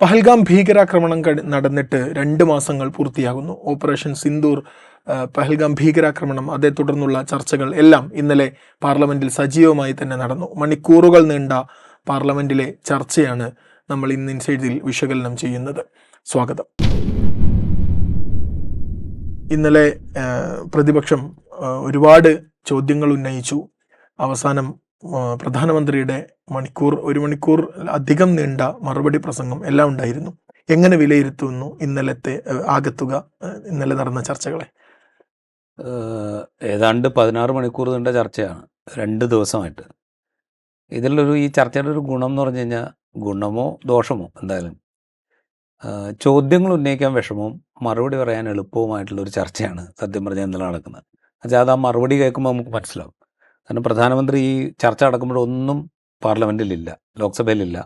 പഹൽഗാം ഭീകരാക്രമണം നടന്നിട്ട് രണ്ട് മാസങ്ങൾ പൂർത്തിയാകുന്നു. ഓപ്പറേഷൻ സിന്ദൂർ പഹൽഗാം ഭീകരാക്രമണം അതേ തുടർന്നുള്ള ചർച്ചകൾ എല്ലാം ഇന്നലെ പാർലമെന്റിൽ സജീവമായി തന്നെ നടന്നു. മണിക്കൂറുകൾ നീണ്ട പാർലമെന്റിലെ ചർച്ചയാണ് നമ്മൾ ഇന്ന് ഇൻസൈഡിൽ വിശകലനം ചെയ്യുന്നത്. സ്വാഗതം. ഇന്നലെ പ്രതിപക്ഷം ഒരുപാട് ചോദ്യങ്ങൾ ഉന്നയിച്ചു. അവസാനം പ്രധാനമന്ത്രിയുടെ മണിക്കൂർ ഒരു മണിക്കൂർ അധികം നീണ്ട മറുപടി പ്രസംഗം എല്ലാം ഉണ്ടായിരുന്നു. എങ്ങനെ വിലയിരുത്തുന്നു ഇന്നലത്തെ ആകത്തുക ഇന്നലെ നടന്ന ചർച്ചകളെ? ഏതാണ്ട് പതിനാറ് മണിക്കൂർ നീണ്ട ചർച്ചയാണ്. രണ്ട് ദിവസമായിട്ട്. ഇതിലൊരു ഈ ചർച്ചയുടെ ഒരു ഗുണം എന്ന് പറഞ്ഞു കഴിഞ്ഞാൽ ഗുണമോ ദോഷമോ എന്തായാലും ചോദ്യങ്ങൾ ഉന്നയിക്കാൻ വിഷമവും മറുപടി പറയാൻ എളുപ്പവുമായിട്ടുള്ള ഒരു ചർച്ചയാണ് സത്യം പറഞ്ഞാൽ ഇന്നലെ നടക്കുന്നത്. എന്നുവെച്ചാൽ അത് ആ മറുപടി കേൾക്കുമ്പോൾ നമുക്ക് മനസ്സിലാവും. കാരണം പ്രധാനമന്ത്രി ഈ ചർച്ച നടക്കുമ്പോഴൊന്നും പാർലമെന്റിലില്ല ലോക്സഭയിലില്ല.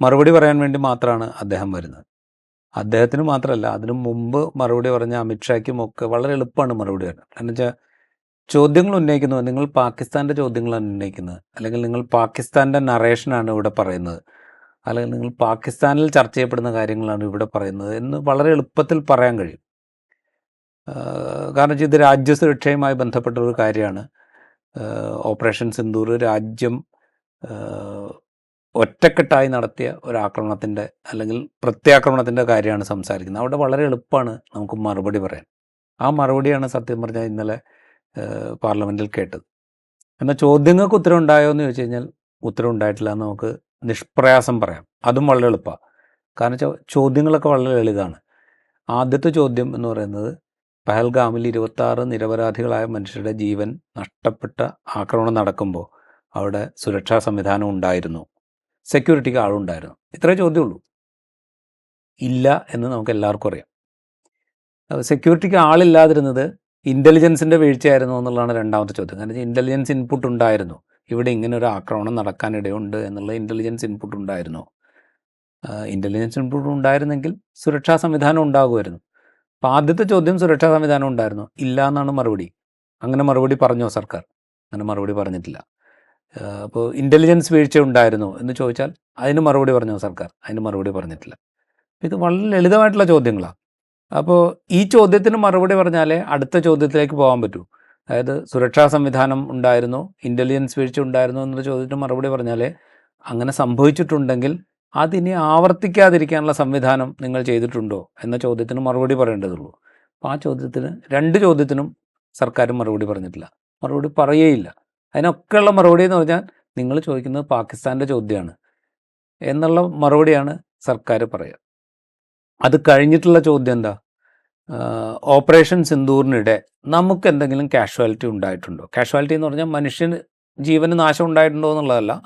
മറുപടി പറയാൻ വേണ്ടി മാത്രമാണ് അദ്ദേഹം വരുന്നത്. അദ്ദേഹത്തിന് മാത്രമല്ല അതിനു മുമ്പ് മറുപടി പറഞ്ഞ അമിത്ഷായ്ക്കും ഒക്കെ വളരെ എളുപ്പമാണ് മറുപടി വരുന്നത് കാരണം വെച്ചാൽ ചോദ്യങ്ങൾ ഉന്നയിക്കുന്നത് നിങ്ങൾ പാകിസ്ഥാന്റെ ചോദ്യങ്ങളാണ് ഉന്നയിക്കുന്നത്. അല്ലെങ്കിൽ നിങ്ങൾ പാകിസ്ഥാന്റെ നറേഷനാണ് ഇവിടെ പറയുന്നത്. അല്ലെങ്കിൽ നിങ്ങൾ പാകിസ്ഥാനിൽ ചർച്ച ചെയ്യപ്പെടുന്ന കാര്യങ്ങളാണ് ഇവിടെ പറയുന്നത് എന്ന് വളരെ എളുപ്പത്തിൽ പറയാൻ കഴിയും. കാരണം ഇത് രാജ്യസുരക്ഷയുമായി ബന്ധപ്പെട്ട ഒരു കാര്യമാണ്. ഓപ്പറേഷൻ സിന്ദൂർ രാജ്യം ഒറ്റക്കെട്ടായി നടത്തിയ ഒരാക്രമണത്തിന്റെ അല്ലെങ്കിൽ പ്രത്യാക്രമണത്തിന്റെ കാര്യമാണ് സംസാരിക്കുന്നത്. അവിടെ വളരെ എളുപ്പമാണ് നമുക്ക് മറുപടി പറയാൻ. ആ മറുപടിയാണ് സത്യം പറഞ്ഞാൽ ഇന്നലെ പാർലമെന്റിൽ കേട്ടത്. എന്നാൽ ചോദ്യങ്ങൾക്ക് ഉത്തരം ഉണ്ടായോ എന്ന് ചോദിച്ചു കഴിഞ്ഞാൽ ഉത്തരം ഉണ്ടായിട്ടില്ല എന്ന് നമുക്ക് നിഷ്പ്രയാസം പറയാം. അതും വളരെ എളുപ്പമാണ് കാരണം ചോദ്യങ്ങളൊക്കെ വളരെ ലളിതമാണ് ആദ്യത്തെ ചോദ്യം എന്ന് പറയുന്നത് പഹൽഗാമിൽ ഇരുപത്താറ് നിരപരാധികളായ മനുഷ്യരുടെ ജീവൻ നഷ്ടപ്പെട്ട ആക്രമണം നടക്കുമ്പോൾ അവിടെ സുരക്ഷാ സംവിധാനം ഉണ്ടായിരുന്നു. സെക്യൂരിറ്റിക്ക് ആളുണ്ടായിരുന്നു. ഇത്രേ ചോദ്യമുള്ളൂ. ഇല്ല എന്ന് നമുക്ക് എല്ലാവർക്കും അറിയാം. സെക്യൂരിറ്റിക്ക് ആളില്ലാതിരുന്നത് ഇന്റലിജൻസിന്റെ വീഴ്ചയായിരുന്നു എന്നുള്ളതാണ് രണ്ടാമത്തെ ചോദ്യം. കാരണം ഇന്റലിജൻസ് ഇൻപുട്ട് ഉണ്ടായിരുന്നു. ഇവിടെ ഇങ്ങനെ ഒരു ആക്രമണം നടക്കാനിടയുണ്ട് എന്നുള്ള ഇന്റലിജൻസ് ഇൻപുട്ട് ഉണ്ടായിരുന്നു. ഇന്റലിജൻസ് ഇൻപുട്ട് ഉണ്ടായിരുന്നെങ്കിൽ സുരക്ഷാ സംവിധാനം ഉണ്ടാകുമായിരുന്നു. അപ്പോൾ ആദ്യത്തെ ചോദ്യം സുരക്ഷാ സംവിധാനം ഉണ്ടായിരുന്നു? ഇല്ല എന്നാണ് മറുപടി. അങ്ങനെ മറുപടി പറഞ്ഞോ സർക്കാർ? അങ്ങനെ മറുപടി പറഞ്ഞിട്ടില്ല. അപ്പോൾ ഇന്റലിജൻസ് വീഴ്ച ഉണ്ടായിരുന്നു എന്ന് ചോദിച്ചാൽ അതിന് മറുപടി പറഞ്ഞോ സർക്കാർ? അതിന് മറുപടി പറഞ്ഞിട്ടില്ല. ഇത് വളരെ ലളിതമായിട്ടുള്ള ചോദ്യങ്ങളാണ് അപ്പോൾ ഈ ചോദ്യത്തിന് മറുപടി പറഞ്ഞാലേ അടുത്ത ചോദ്യത്തിലേക്ക് പോകാൻ പറ്റൂ. അതായത് സുരക്ഷാ സംവിധാനം ഉണ്ടായിരുന്നു? ഇന്റലിജൻസ് വീഴ്ച ഉണ്ടായിരുന്നു എന്നുള്ള ചോദ്യത്തിന് മറുപടി പറഞ്ഞാലേ അങ്ങനെ സംഭവിച്ചിട്ടുണ്ടെങ്കിൽ അതിനി ആവർത്തിക്കാതിരിക്കാനുള്ള സംവിധാനം നിങ്ങൾ ചെയ്തിട്ടുണ്ടോ എന്ന ചോദ്യത്തിന് മറുപടി പറയേണ്ടതുള്ളൂ. അപ്പോൾ ആ ചോദ്യത്തിന് രണ്ട് ചോദ്യത്തിനും സർക്കാർ മറുപടി പറഞ്ഞിട്ടില്ല. മറുപടി പറയേയില്ല അതിനൊക്കെയുള്ള മറുപടി എന്ന് പറഞ്ഞാൽ നിങ്ങൾ ചോദിക്കുന്നത് പാകിസ്ഥാന്റെ ചോദ്യമാണ് എന്നുള്ള മറുപടിയാണ് സർക്കാർ പറയുക. അത് കഴിഞ്ഞിട്ടുള്ള ചോദ്യം എന്താ? ഓപ്പറേഷൻ സിന്ദൂറിനിടെ നമുക്ക് എന്തെങ്കിലും കാഷ്വാലിറ്റി ഉണ്ടായിട്ടുണ്ടോ? കാഷ്വാലിറ്റി എന്ന് പറഞ്ഞാൽ മനുഷ്യന് ജീവന് നാശം ഉണ്ടായിട്ടുണ്ടോ എന്നുള്ളതല്ല.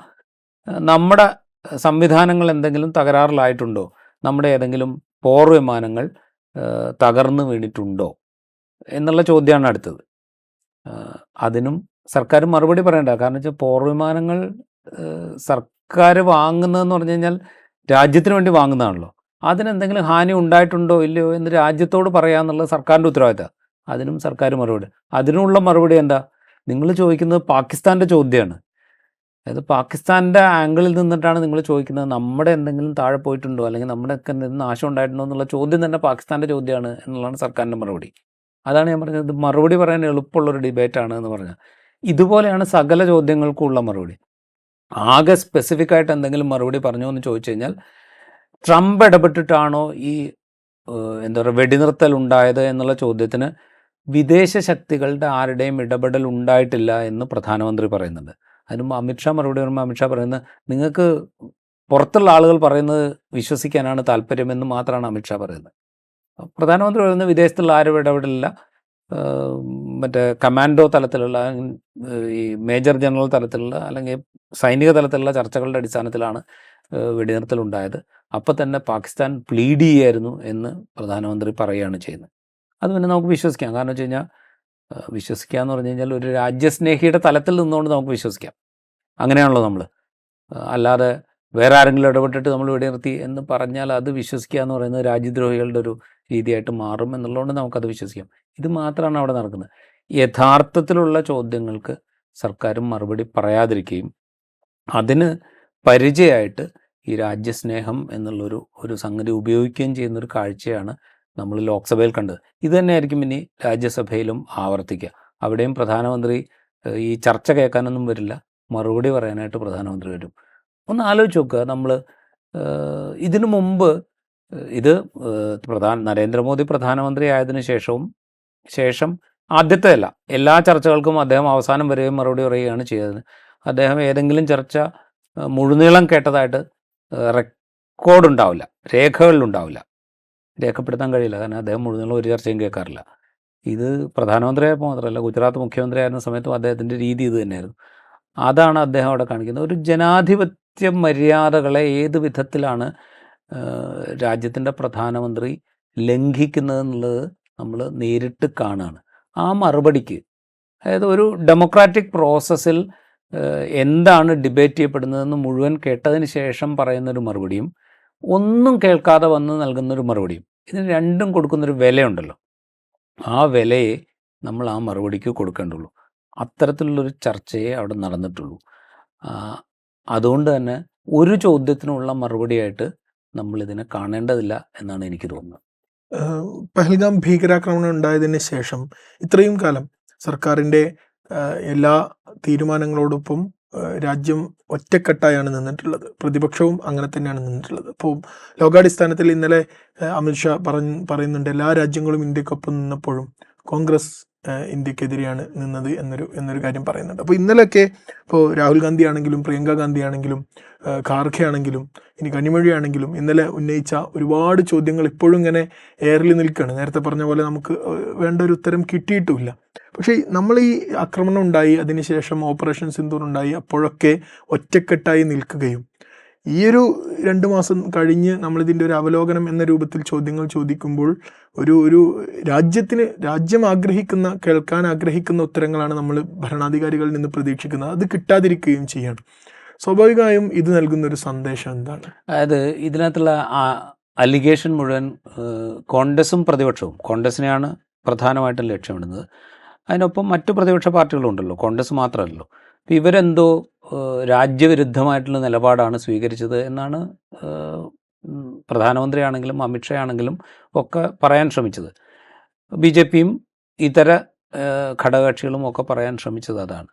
നമ്മുടെ സംവിധാനങ്ങൾ എന്തെങ്കിലും തകരാറിലായിട്ടുണ്ടോ? നമ്മുടെ ഏതെങ്കിലും പോർ വിമാനങ്ങൾ തകർന്നു വീണിട്ടുണ്ടോ? എന്നുള്ള ചോദ്യമാണ് അടുത്തത്. അതിനും സർക്കാർ മറുപടി പറയണ്ട. കാരണം വെച്ചാൽ പോർ വിമാനങ്ങൾ സർക്കാർ വാങ്ങുന്നതെന്ന് പറഞ്ഞു കഴിഞ്ഞാൽ രാജ്യത്തിന് വേണ്ടി വാങ്ങുന്നതാണല്ലോ. അതിനെന്തെങ്കിലും ഹാനി ഉണ്ടായിട്ടുണ്ടോ? ഇല്ലയോ? എന്ന് രാജ്യത്തോട് പറയാന്നുള്ളത് സർക്കാരിന്റെ ഉത്തരവാദിത്തമാണ് അതിനും സർക്കാർ മറുപടി. അതിനുള്ള മറുപടി എന്താ? നിങ്ങൾ ചോദിക്കുന്നത് പാകിസ്ഥാന്റെ ചോദ്യമാണ്. അതായത് പാകിസ്ഥാന്റെ ആംഗിളിൽ നിന്നിട്ടാണ് നിങ്ങൾ ചോദിക്കുന്നത് നമ്മുടെ എന്തെങ്കിലും താഴെ പോയിട്ടുണ്ടോ? അല്ലെങ്കിൽ നമ്മുടെ ഒക്കെ എന്തെങ്കിലും നാശം ഉണ്ടായിട്ടുണ്ടോ എന്നുള്ള ചോദ്യം തന്നെ പാകിസ്ഥാന്റെ ചോദ്യമാണ് എന്നുള്ളതാണ് സർക്കാരിന്റെ മറുപടി. അതാണ് ഞാൻ പറഞ്ഞത്. മറുപടി പറയാൻ എളുപ്പമുള്ളൊരു ഡിബേറ്റാണ് എന്ന് പറഞ്ഞാൽ ഇതുപോലെയാണ് സകല ചോദ്യങ്ങൾക്കുള്ള മറുപടി. ആകെ സ്പെസിഫിക് ആയിട്ട് എന്തെങ്കിലും മറുപടി പറഞ്ഞോ എന്ന് ചോദിച്ചു കഴിഞ്ഞാൽ ട്രംപ് ഇടപെട്ടിട്ടാണോ ഈ എന്താ പറയുക വെടിനിർത്തൽ ഉണ്ടായത് എന്നുള്ള ചോദ്യത്തിന് വിദേശ ശക്തികളുടെ ആരുടെയും ഇടപെടൽ ഉണ്ടായിട്ടില്ല എന്ന് പ്രധാനമന്ത്രി പറയുന്നുണ്ട്. അതിന് അമിത്ഷാ മറുപടി പറയുമ്പോൾ അമിത്ഷാ പറയുന്നത് നിങ്ങൾക്ക് പുറത്തുള്ള ആളുകൾ പറയുന്നത് വിശ്വസിക്കാനാണ് താല്പര്യമെന്ന് മാത്രമാണ് അമിത്ഷാ പറയുന്നത്. പ്രധാനമന്ത്രി പറയുന്നത് വിദേശത്തുള്ള ആരും ഇടപെടലില്ല മറ്റേ കമാൻഡോ തലത്തിലുള്ള ഈ മേജർ ജനറൽ തലത്തിലുള്ള അല്ലെങ്കിൽ സൈനിക തലത്തിലുള്ള ചർച്ചകളുടെ അടിസ്ഥാനത്തിലാണ് വെടിനിർത്തലുണ്ടായത് അപ്പോൾ തന്നെ പാകിസ്ഥാൻ പ്ലീഡ് ചെയ്യായിരുന്നു എന്ന് പ്രധാനമന്ത്രി പറയുകയാണ് ചെയ്യുന്നത്. അത് പിന്നെ നമുക്ക് വിശ്വസിക്കാം. കാരണം വെച്ച് കഴിഞ്ഞാൽ വിശ്വസിക്കുക എന്ന് പറഞ്ഞു കഴിഞ്ഞാൽ ഒരു രാജ്യസ്നേഹിയുടെ തലത്തിൽ നിന്നുകൊണ്ട് നമുക്ക് വിശ്വസിക്കാം. അങ്ങനെയാണല്ലോ നമ്മൾ അല്ലാതെ വേറെ ആരെങ്കിലും ഇടപെട്ടിട്ട് നമ്മൾ ഇവിടെ നിർത്തി എന്ന് പറഞ്ഞാൽ അത് വിശ്വസിക്കുക എന്ന് പറയുന്നത് രാജ്യദ്രോഹികളുടെ ഒരു രീതിയായിട്ട് മാറും എന്നുള്ളതുകൊണ്ട് നമുക്കത് വിശ്വസിക്കാം. ഇത് മാത്രമാണ് അവിടെ നടക്കുന്നത്. യഥാർത്ഥത്തിലുള്ള ചോദ്യങ്ങൾക്ക് സർക്കാരും മറുപടി പറയാതിരിക്കുകയും അതിന് പരിചയമായിട്ട് ഈ രാജ്യസ്നേഹം എന്നുള്ളൊരു ഒരു സംഗതി ഉപയോഗിക്കുകയും ചെയ്യുന്നൊരു കാഴ്ചയാണ് നമ്മൾ ലോക്സഭയിൽ കണ്ടത്. ഇത് തന്നെയായിരിക്കും ഇനി രാജ്യസഭയിലും ആവർത്തിക്കുക. അവിടെയും പ്രധാനമന്ത്രി ഈ ചർച്ച കേൾക്കാനൊന്നും വരില്ല. മറുപടി പറയാനായിട്ട് പ്രധാനമന്ത്രി വരും. ഒന്ന് ആലോചിച്ച് നോക്കുക. നമ്മൾ ഇതിനു മുമ്പ് ഇത് പ്രധാന നരേന്ദ്രമോദി പ്രധാനമന്ത്രി ആയതിനു ശേഷവും ശേഷം ആദ്യത്തെ അല്ല. എല്ലാ ചർച്ചകൾക്കും അദ്ദേഹം അവസാനം വരികയും മറുപടി പറയുകയാണ് ചെയ്തത്. അദ്ദേഹം ഏതെങ്കിലും ചർച്ച മുഴുനീളം കേട്ടതായിട്ട് റെക്കോർഡ് ഉണ്ടാവില്ല രേഖകളിലുണ്ടാവില്ല. രേഖപ്പെടുത്താൻ കഴിയില്ല. കാരണം അദ്ദേഹം മുഴുവനുള്ള ഒരു ചർച്ചയും കേൾക്കാറില്ല. ഇത് പ്രധാനമന്ത്രിയായപ്പോൾ മാത്രമല്ല ഗുജറാത്ത് മുഖ്യമന്ത്രി ആയിരുന്ന സമയത്തും അദ്ദേഹത്തിന്റെ രീതി ഇത് തന്നെയായിരുന്നു. അതാണ് അദ്ദേഹം അവിടെ കാണിക്കുന്നത്. ഒരു ജനാധിപത്യ മര്യാദകളെ ഏത് വിധത്തിലാണ് രാജ്യത്തിന്റെ പ്രധാനമന്ത്രി ലംഘിക്കുന്നതെന്നുള്ളത് നമ്മൾ നേരിട്ട് കാണുകയാണ് ആ മറുപടിക്ക് അതായത് ഒരു ഡെമോക്രാറ്റിക് പ്രോസസ്സിൽ എന്താണ് ഡിബേറ്റ് ചെയ്യപ്പെടുന്നതെന്ന് മുഴുവൻ കേട്ടതിന് ശേഷം പറയുന്നൊരു മറുപടിയും ഒന്നും കേൾക്കാതെ വന്ന് നൽകുന്നൊരു മറുപടിയും. ഇതിന് രണ്ടും കൊടുക്കുന്നൊരു വിലയുണ്ടല്ലോ. ആ വിലയെ നമ്മൾ ആ മറുപടിക്ക് കൊടുക്കേണ്ടുള്ളൂ അത്തരത്തിലുള്ളൊരു ചർച്ചയെ അവിടെ നടന്നിട്ടുള്ളൂ. അതുകൊണ്ട് തന്നെ ഒരു ചോദ്യത്തിനുള്ള മറുപടിയായിട്ട് നമ്മൾ ഇതിനെ കാണേണ്ടതില്ല എന്നാണ് എനിക്ക് തോന്നുന്നത്. പഹൽഗാം ഭീകരാക്രമണം ഉണ്ടായതിന് ശേഷം ഇത്രയും കാലം സർക്കാരിന്റെ എല്ലാ തീരുമാനങ്ങളോടൊപ്പം രാജ്യം ഒറ്റക്കെട്ടായാണ് നിന്നിട്ടുള്ളത്. പ്രതിപക്ഷവും അങ്ങനെ തന്നെയാണ് നിന്നിട്ടുള്ളത്. അപ്പോൾ ലോകാടിസ്ഥാനത്തിൽ ഇന്നലെ അമിത്ഷാ പറഞ്ഞ് പറയുന്നുണ്ട് എല്ലാ രാജ്യങ്ങളും ഇന്ത്യക്കൊപ്പം നിന്നപ്പോഴും കോൺഗ്രസ് ഇന്ത്യക്കെതിരെയാണ് നിന്നത് എന്നൊരു എന്നൊരു കാര്യം പറയുന്നുണ്ട്. അപ്പോൾ ഇന്നലെയൊക്കെ ഇപ്പോൾ രാഹുൽ ഗാന്ധി ആണെങ്കിലും പ്രിയങ്ക ഗാന്ധി ആണെങ്കിലും ഖാർഖെ ആണെങ്കിലും ഇനി കനിമൊഴി ആണെങ്കിലും ഇന്നലെ ഉന്നയിച്ച ഒരുപാട് ചോദ്യങ്ങൾ ഇപ്പോഴും ഇങ്ങനെ എയറിൽ നിൽക്കുകയാണ്. നേരത്തെ പറഞ്ഞ പോലെ നമുക്ക് വേണ്ട ഒരു ഉത്തരം കിട്ടിയിട്ടുമില്ല. പക്ഷേ നമ്മൾ ഈ ആക്രമണം ഉണ്ടായി അതിനുശേഷം ഓപ്പറേഷൻ സിന്ദൂർ ഉണ്ടായി അപ്പോഴൊക്കെ ഒറ്റക്കെട്ടായി നിൽക്കുകയും ഈ ഒരു രണ്ട് മാസം കഴിഞ്ഞ് നമ്മളിതിന്റെ ഒരു അവലോകനം എന്ന രൂപത്തിൽ ചോദ്യങ്ങൾ ചോദിക്കുമ്പോൾ ഒരു ഒരു രാജ്യത്തിന് രാജ്യം ആഗ്രഹിക്കുന്ന കേൾക്കാൻ ആഗ്രഹിക്കുന്ന ഉത്തരങ്ങളാണ് നമ്മൾ ഭരണാധികാരികളിൽ നിന്ന് പ്രതീക്ഷിക്കുന്നത്. അത് കിട്ടാതിരിക്കുകയും ചെയ്യണം. സ്വാഭാവികമായും ഇത് നൽകുന്ന ഒരു സന്ദേശം എന്താണ്? അതായത് ഇതിനകത്തുള്ള അലിഗേഷൻ മുഴുവൻ കോൺഗ്രസും പ്രതിപക്ഷവും കോൺഗ്രസിനെയാണ് പ്രധാനമായിട്ടും ലക്ഷ്യമിടുന്നത്. അതിനൊപ്പം മറ്റു പ്രതിപക്ഷ പാർട്ടികളുണ്ടല്ലോ കോൺഗ്രസ് മാത്രമല്ലോ ഇവരെന്തോ രാജ്യവിരുദ്ധമായിട്ടുള്ള നിലപാടാണ് സ്വീകരിച്ചത് എന്നാണ് പ്രധാനമന്ത്രിയാണെങ്കിലും അമിത്ഷാ ആണെങ്കിലും ഒക്കെ പറയാൻ ശ്രമിച്ചത്. ബി ജെ പിയും ഇതര ഘടകകക്ഷികളും ഒക്കെ പറയാൻ ശ്രമിച്ചത് അതാണ്.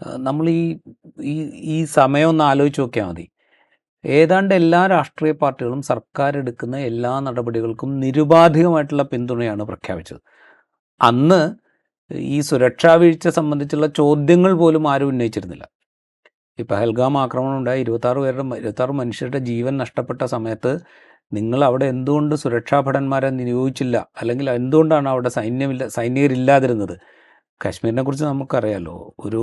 നമ്മൾ ഈ ഈ സമയം ഒന്ന് ആലോചിച്ച് നോക്കിയാൽ മതി. ഏതാണ്ട് എല്ലാ രാഷ്ട്രീയ പാർട്ടികളും സർക്കാർ എടുക്കുന്ന എല്ലാ നടപടികൾക്കും നിരുപാധികമായിട്ടുള്ള പിന്തുണയാണ് പ്രഖ്യാപിച്ചത്. അന്ന് ഈ സുരക്ഷാ വീഴ്ച സംബന്ധിച്ചുള്ള ചോദ്യങ്ങൾ പോലും ആരും ഉന്നയിച്ചിരുന്നില്ല. ഈ പഹൽഗാം ആക്രമണം ഉണ്ടായി ഇരുപത്താറ് പേരുടെ ഇരുപത്താറ് മനുഷ്യരുടെ ജീവൻ നഷ്ടപ്പെട്ട സമയത്ത് നിങ്ങൾ അവിടെ എന്തുകൊണ്ട് സുരക്ഷാ ഭടന്മാരെ നിയോഗിച്ചില്ല? അല്ലെങ്കിൽ എന്തുകൊണ്ടാണ് അവിടെ സൈന്യമില്ല സൈനികരില്ലാതിരുന്നത്? കാശ്മീരിനെ കുറിച്ച് നമുക്കറിയാലോ. ഒരു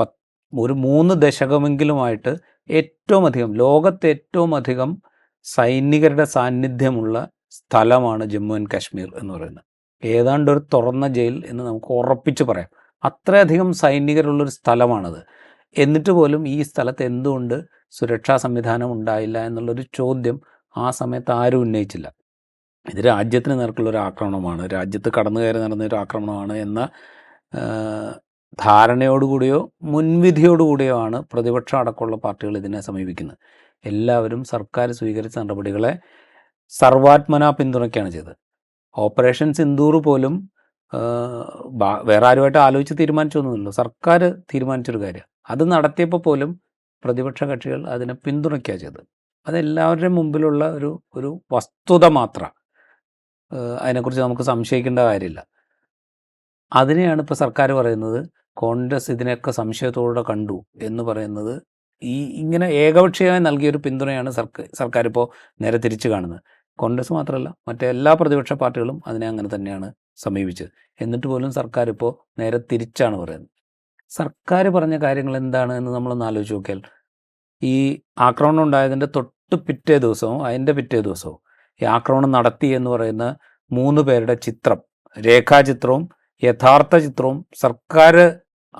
പത്ത് ഒരു മൂന്ന് ദശകമെങ്കിലുമായിട്ട് ഏറ്റവും അധികം ലോകത്തെ ഏറ്റവും അധികം സൈനികരുടെ സാന്നിധ്യമുള്ള സ്ഥലമാണ് ജമ്മു ആൻഡ് കാശ്മീർ എന്ന് പറയുന്നത്. ഏതാണ്ട് ഒരു തുറന്ന ജയിൽ എന്ന് നമുക്ക് ഉറപ്പിച്ച് പറയാം. അത്രയധികം സൈനികരുള്ളൊരു സ്ഥലമാണത്. എന്നിട്ട് പോലും ഈ സ്ഥലത്ത് എന്തുകൊണ്ട് സുരക്ഷാ സംവിധാനം ഉണ്ടായില്ല എന്നുള്ളൊരു ചോദ്യം ആ സമയത്ത് ആരും ഉന്നയിച്ചില്ല. ഇത് രാജ്യത്തിന് നേർക്കുള്ള ഒരു ആക്രമണമാണ് രാജ്യത്ത് കടന്നു കയറി നടന്ന ഒരു ആക്രമണമാണ് എന്ന ധാരണയോടുകൂടിയോ മുൻവിധിയോടുകൂടിയോ ആണ് പ്രതിപക്ഷം അടക്കമുള്ള പാർട്ടികൾ ഇതിനെ സമീപിക്കുന്നത്. എല്ലാവരും സർക്കാർ സ്വീകരിച്ച നടപടികളെ സർവാത്മന പിന്തുണയ്ക്കുകയാണ് ചെയ്തത്. ഓപ്പറേഷൻ സിന്ദൂർ പോലും വേറെ ആരുമായിട്ട് ആലോചിച്ച് തീരുമാനിച്ചൊന്നുമില്ലല്ലോ. സർക്കാർ തീരുമാനിച്ചൊരു കാര്യം അത് നടത്തിയപ്പോൾ പോലും പ്രതിപക്ഷ കക്ഷികൾ അതിനെ പിന്തുണയ്ക്കുക ചെയ്തത്. അതെല്ലാവരുടെയും മുമ്പിലുള്ള ഒരു ഒരു വസ്തുത മാത്ര. അതിനെക്കുറിച്ച് നമുക്ക് സംശയിക്കേണ്ട കാര്യമില്ല. അതിനെയാണ് ഇപ്പോൾ സർക്കാർ പറയുന്നത് കോൺഗ്രസ് ഇതിനെയൊക്കെ സംശയത്തോടെ കണ്ടു എന്ന് പറയുന്നത് ഈ ഇങ്ങനെ ഏകപക്ഷീയമായി നൽകിയൊരു പിന്തുണയാണ് സർക്കാർ സർക്കാർ ഇപ്പോൾ നേരെ തിരിച്ചു കാണുന്നത്. കോൺഗ്രസ് മാത്രമല്ല മറ്റേ എല്ലാ പ്രതിപക്ഷ പാർട്ടികളും അതിനെ അങ്ങനെ തന്നെയാണ് സമീപിച്ചത്. എന്നിട്ട് പോലും സർക്കാർ ഇപ്പോൾ നേരെ തിരിച്ചാണ് പറയുന്നത്. സർക്കാർ പറഞ്ഞ കാര്യങ്ങൾ എന്താണ് എന്ന് നമ്മളൊന്ന് ആലോചിച്ച് നോക്കിയാൽ ഈ ആക്രമണം ഉണ്ടായതിന്റെ തൊട്ട് പിറ്റേ ദിവസവും അതിന്റെ പിറ്റേ ദിവസവും ഈ ആക്രമണം നടത്തി എന്ന് പറയുന്ന മൂന്ന് പേരുടെ ചിത്രം രേഖാചിത്രവും യഥാർത്ഥ ചിത്രവും സർക്കാർ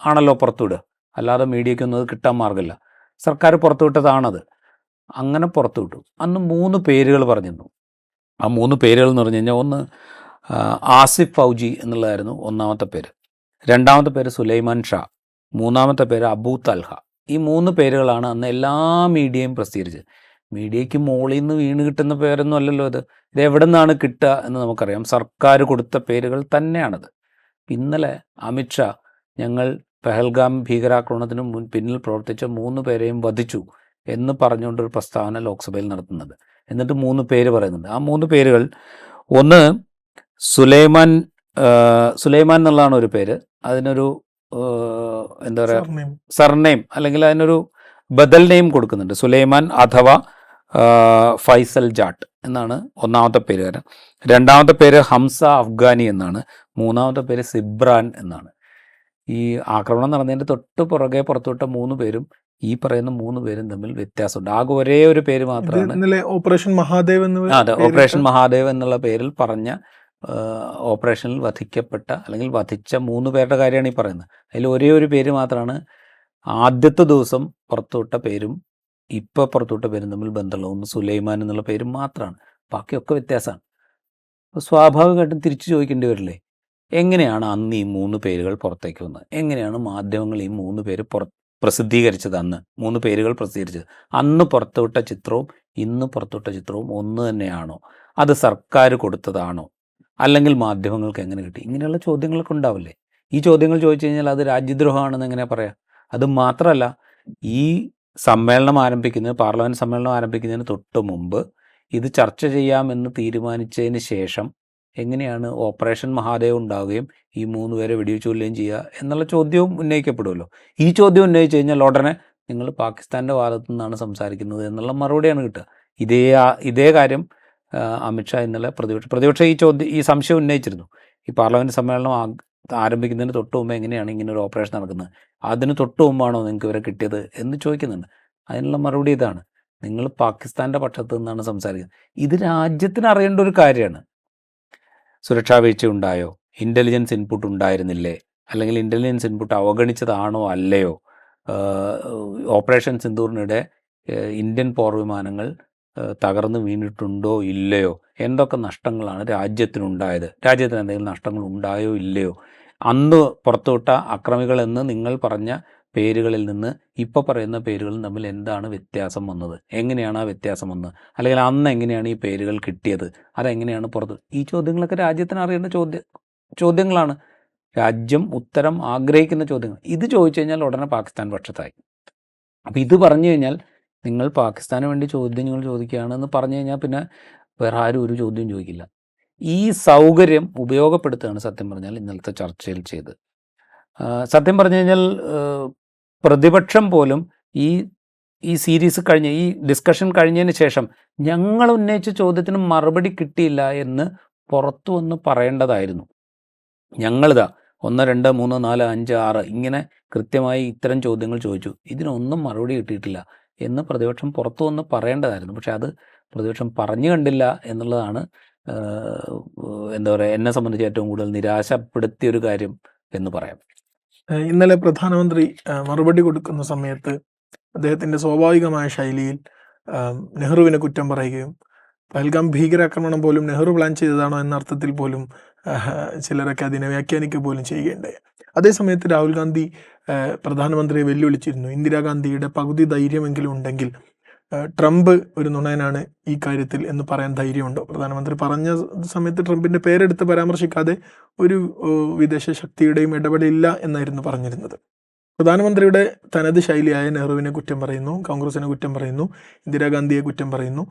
ആണല്ലോ പുറത്തുവിടുക അല്ലാതെ മീഡിയയ്ക്കൊന്നും അത് കിട്ടാൻ മാർഗമില്ല സർക്കാർ പുറത്തുവിട്ടതാണത് അങ്ങനെ പുറത്തുവിട്ടു അന്ന് മൂന്ന് പേരുകൾ പറഞ്ഞിരുന്നു. ആ മൂന്ന് പേരുകൾ എന്ന് പറഞ്ഞു കഴിഞ്ഞാൽ ഒന്ന് ആസിഫ് ഫൗജി എന്നുള്ളതായിരുന്നു ഒന്നാമത്തെ പേര്. രണ്ടാമത്തെ പേര് സുലൈമാൻ ഷാ. മൂന്നാമത്തെ പേര് അബൂ തൽഹ. ഈ മൂന്ന് പേരുകളാണ് അന്ന് എല്ലാ മീഡിയയും പ്രസിദ്ധീകരിച്ചത്. മീഡിയയ്ക്ക് മുകളിൽ നിന്ന് വീണ് കിട്ടുന്ന പേരൊന്നും അല്ലല്ലോ ഇത്. ഇത് എവിടെ നിന്നാണ് കിട്ടുക എന്ന് നമുക്കറിയാം. സർക്കാർ കൊടുത്ത പേരുകൾ തന്നെയാണത്. ഇന്നലെ അമിത്ഷാ ഞങ്ങൾ പെഹൽഗാം ഭീകരാക്രമണത്തിന് മുൻ പിന്നിൽ പ്രവർത്തിച്ച മൂന്ന് പേരെയും വധിച്ചു എന്ന് പറഞ്ഞുകൊണ്ടൊരു പ്രസ്താവന ലോക്സഭയിൽ നടത്തുന്നത് എന്നിട്ട് മൂന്ന് പേര് പറയുന്നുണ്ട്. ആ മൂന്ന് പേരുകൾ ഒന്ന് സുലൈമാൻ സുലൈമാൻ എന്നുള്ളതാണ് ഒരു പേര്. അതിനൊരു എന്താ പറയുക സർനെയിം. അല്ലെങ്കിൽ അതിനൊരു ബദൽ നെയിം കൊടുക്കുന്നുണ്ട്. സുലൈമാൻ അഥവാ ഫൈസൽ ജാട്ട് എന്നാണ് ഒന്നാമത്തെ പേര് വരാൻ രണ്ടാമത്തെ പേര് ഹംസ അഫ്ഗാനി എന്നാണ്. മൂന്നാമത്തെ പേര് സിബ്രാൻ എന്നാണ്. ഈ ആക്രമണം നടന്നതിന്റെ തൊട്ട് പുറകെ പുറത്തുവിട്ട മൂന്ന് പേരും ഈ പറയുന്ന മൂന്ന് പേരും തമ്മിൽ വ്യത്യാസമുണ്ട്. ആകെ ഒരേ ഒരു പേര് മാത്രമാണ്. ഓപ്പറേഷൻ മഹാദേവ് അതെ. ഓപ്പറേഷൻ മഹാദേവ് എന്നുള്ള പേരിൽ പറഞ്ഞ ഓപ്പറേഷനിൽ വധിക്കപ്പെട്ട അല്ലെങ്കിൽ വധിച്ച മൂന്ന് പേരുടെ കാര്യമാണ് ഈ പറയുന്നത്. അതിൽ ഒരേ ഒരു പേര് മാത്രമാണ് ആദ്യത്തെ ദിവസം പുറത്തുവിട്ട പേരും ഇപ്പോൾ പുറത്തുവിട്ട പേരും തമ്മിൽ ബന്ധമുള്ള ഒന്ന് സുലൈമാൻ എന്നുള്ള പേരും മാത്രമാണ്. ബാക്കിയൊക്കെ വ്യത്യാസമാണ്. അപ്പോൾ സ്വാഭാവികമായിട്ടും തിരിച്ചു ചോദിക്കേണ്ടി വരില്ലേ? എങ്ങനെയാണ് അന്ന് ഈ മൂന്ന് പേരുകൾ പുറത്തേക്ക് വന്നത്? എങ്ങനെയാണ് മാധ്യമങ്ങൾ ഈ മൂന്ന് പേര് പുറ പ്രസിദ്ധീകരിച്ചത് അന്ന്? മൂന്ന് പേരുകൾ പ്രസിദ്ധീകരിച്ചത്. അന്ന് പുറത്തുവിട്ട ചിത്രവും ഇന്ന് പുറത്തുവിട്ട ചിത്രവും ഒന്ന് തന്നെയാണോ? അത് സർക്കാർ കൊടുത്തതാണോ? അല്ലെങ്കിൽ മാധ്യമങ്ങൾക്ക് എങ്ങനെ കിട്ടി? ഇങ്ങനെയുള്ള ചോദ്യങ്ങളൊക്കെ ഉണ്ടാവില്ലേ? ഈ ചോദ്യങ്ങൾ ചോദിച്ചു കഴിഞ്ഞാൽ അത് രാജ്യദ്രോഹമാണെന്ന് എങ്ങനെ പറയാം? അത് മാത്രമല്ല ഈ സമ്മേളനം ആരംഭിക്കുന്നത് പാർലമെന്റ് സമ്മേളനം ആരംഭിക്കുന്നതിന് തൊട്ട് മുമ്പ് ഇത് ചർച്ച ചെയ്യാമെന്ന് തീരുമാനിച്ചതിന് ശേഷം എങ്ങനെയാണ് ഓപ്പറേഷൻ മഹാദേവ് ഉണ്ടാവുകയും ഈ മൂന്ന് പേരെ വെടിവെച്ച് കൊല്ലുകയും ചെയ്യുക എന്നുള്ള ചോദ്യവും ഉന്നയിക്കപ്പെടുമല്ലോ. ഈ ചോദ്യം ഉന്നയിച്ചു കഴിഞ്ഞാൽ ഉടനെ നിങ്ങൾ പാകിസ്ഥാന്റെ ഭാഗത്തു നിന്നാണ് സംസാരിക്കുന്നത് എന്നുള്ള മറുപടിയാണ് കിട്ടുക. ഇതേ ഇതേ കാര്യം അമിത്ഷാ ഇന്നലെ പ്രതിപക്ഷ പ്രതിപക്ഷം ഈ ചോദ്യം ഈ സംശയം ഉന്നയിച്ചിരുന്നു. ഈ പാർലമെന്റ് സമ്മേളനം ആരംഭിക്കുന്നതിന് തൊട്ട് മുമ്പ് എങ്ങനെയാണ് ഇങ്ങനെ ഒരു ഓപ്പറേഷൻ നടക്കുന്നത്? അതിന് തൊട്ട് മുമ്പാണോ നിങ്ങൾക്ക് ഇവരെ കിട്ടിയത് എന്ന് ചോദിക്കുന്നുണ്ട്. അതിനുള്ള മറുപടി ഇതാണ്. നിങ്ങൾ പാകിസ്ഥാന്റെ പക്ഷത്ത് നിന്നാണ് സംസാരിക്കുന്നത്. ഇത് രാജ്യത്തിന് അറിയേണ്ട ഒരു കാര്യമാണ്. സുരക്ഷാ വീഴ്ച ഉണ്ടായോ? ഇന്റലിജൻസ് ഇൻപുട്ട് ഉണ്ടായിരുന്നില്ലേ? അല്ലെങ്കിൽ ഇന്റലിജൻസ് ഇൻപുട്ട് അവഗണിച്ചതാണോ അല്ലയോ? ഓപ്പറേഷൻ സിന്ദൂറിനിടെ ഇന്ത്യൻ പോർവിമാനങ്ങൾ തകർന്ന് വീണിട്ടുണ്ടോ ഇല്ലയോ? എന്തൊക്കെ നഷ്ടങ്ങളാണ് രാജ്യത്തിനുണ്ടായത്? രാജ്യത്തിന് എന്തെങ്കിലും നഷ്ടങ്ങൾ ഉണ്ടായോ ഇല്ലയോ? അന്ന് പുറത്തുവിട്ട അക്രമികൾ എന്ന് നിങ്ങൾ പറഞ്ഞ പേരുകളിൽ നിന്ന് ഇപ്പോൾ പറയുന്ന പേരുകളും തമ്മിൽ എന്താണ് വ്യത്യാസം വന്നത്? എങ്ങനെയാണ് ആ വ്യത്യാസം വന്നത്? അല്ലെങ്കിൽ അന്ന് എങ്ങനെയാണ് ഈ പേരുകൾ കിട്ടിയത്? അതെങ്ങനെയാണ് പുറത്ത് ഈ ചോദ്യങ്ങളൊക്കെ രാജ്യത്തിന് അറിയേണ്ട ചോദ്യ ചോദ്യങ്ങളാണ്. രാജ്യം ഉത്തരം ആഗ്രഹിക്കുന്ന ചോദ്യങ്ങൾ. ഇത് ചോദിച്ചു കഴിഞ്ഞാൽ ഉടനെ പാകിസ്ഥാൻ പക്ഷത്തായി. അപ്പോൾ ഇത് പറഞ്ഞു കഴിഞ്ഞാൽ നിങ്ങൾ പാകിസ്ഥാന് വേണ്ടി ചോദ്യങ്ങൾ ചോദിക്കുകയാണെന്ന് പറഞ്ഞു കഴിഞ്ഞാൽ പിന്നെ വേറെ ആരും ഒരു ചോദ്യം ചോദിക്കില്ല. ഈ സൗകര്യം ഉപയോഗപ്പെടുത്തുകയാണ് സത്യം പറഞ്ഞാൽ ഇന്നലത്തെ ചർച്ചയിൽ ചെയ്ത് സത്യം പറഞ്ഞു കഴിഞ്ഞാൽ പ്രതിപക്ഷം പോലും ഈ ഈ സീരീസ് കഴിഞ്ഞ് ഈ ഡിസ്കഷൻ കഴിഞ്ഞതിന് ശേഷം ഞങ്ങൾ ഉന്നയിച്ച ചോദ്യത്തിന് മറുപടി കിട്ടിയില്ല എന്ന് പുറത്തു വന്ന് പറയേണ്ടതായിരുന്നു. ഞങ്ങളിതാ ഒന്ന് രണ്ട് മൂന്ന് നാല് അഞ്ച് ആറ് ഇങ്ങനെ കൃത്യമായി ഇത്തരം ചോദ്യങ്ങൾ ചോദിച്ചു. ഇതിനൊന്നും മറുപടി കിട്ടിയിട്ടില്ല. എന്ന് പ്രതിപക്ഷം പുറത്തു വന്ന് പറയേണ്ടതായിരുന്നു. പക്ഷെ അത് പ്രതിപക്ഷം പറഞ്ഞു കണ്ടില്ല എന്നുള്ളതാണ് എന്താ പറയുക എന്നെ സംബന്ധിച്ച് ഏറ്റവും കൂടുതൽ നിരാശപ്പെടുത്തിയ ഒരു കാര്യം എന്ന് പറയാം. ഇന്നലെ പ്രധാനമന്ത്രി മറുപടി കൊടുക്കുന്ന സമയത്ത് അദ്ദേഹത്തിന്റെ സ്വാഭാവികമായ ശൈലിയിൽ നെഹ്റുവിനെ കുറ്റം പറയുകയും പഹൽഗാം ഭീകരാക്രമണം പോലും നെഹ്റു പ്ലാൻ ചെയ്തതാണോ എന്ന അർത്ഥത്തിൽ പോലും ചിലരൊക്കെ അതിനെ വ്യാഖ്യാനിക്കുക പോലും ചെയ്യുകയുണ്ടായി. അതേസമയത്ത് രാഹുൽ ഗാന്ധി പ്രധാനമന്ത്രിയെ വെല്ലുവിളിച്ചിരുന്നു. ഇന്ദിരാഗാന്ധിയുടെ പകുതി ധൈര്യമെങ്കിലും ഉണ്ടെങ്കിൽ ട്രംപ് ഒരു നുണയനാണ് ഈ കാര്യത്തിൽ എന്ന് പറയാൻ ധൈര്യമുണ്ടോ? പ്രധാനമന്ത്രി പറഞ്ഞ സമയത്ത് ട്രംപിന്റെ പേരെടുത്ത് പരാമർശിക്കാതെ ഒരു വിദേശ ശക്തിയുടെയും ഇടപെടലില്ല എന്നായിരുന്നു പറഞ്ഞിരുന്നത്. പ്രധാനമന്ത്രിയുടെ തനത് ശൈലിയായ നെഹ്റുവിനെ കുറ്റം പറയുന്നു കോൺഗ്രസിനെ കുറ്റം പറയുന്നു ഇന്ദിരാഗാന്ധിയെ കുറ്റം പറയുന്നു.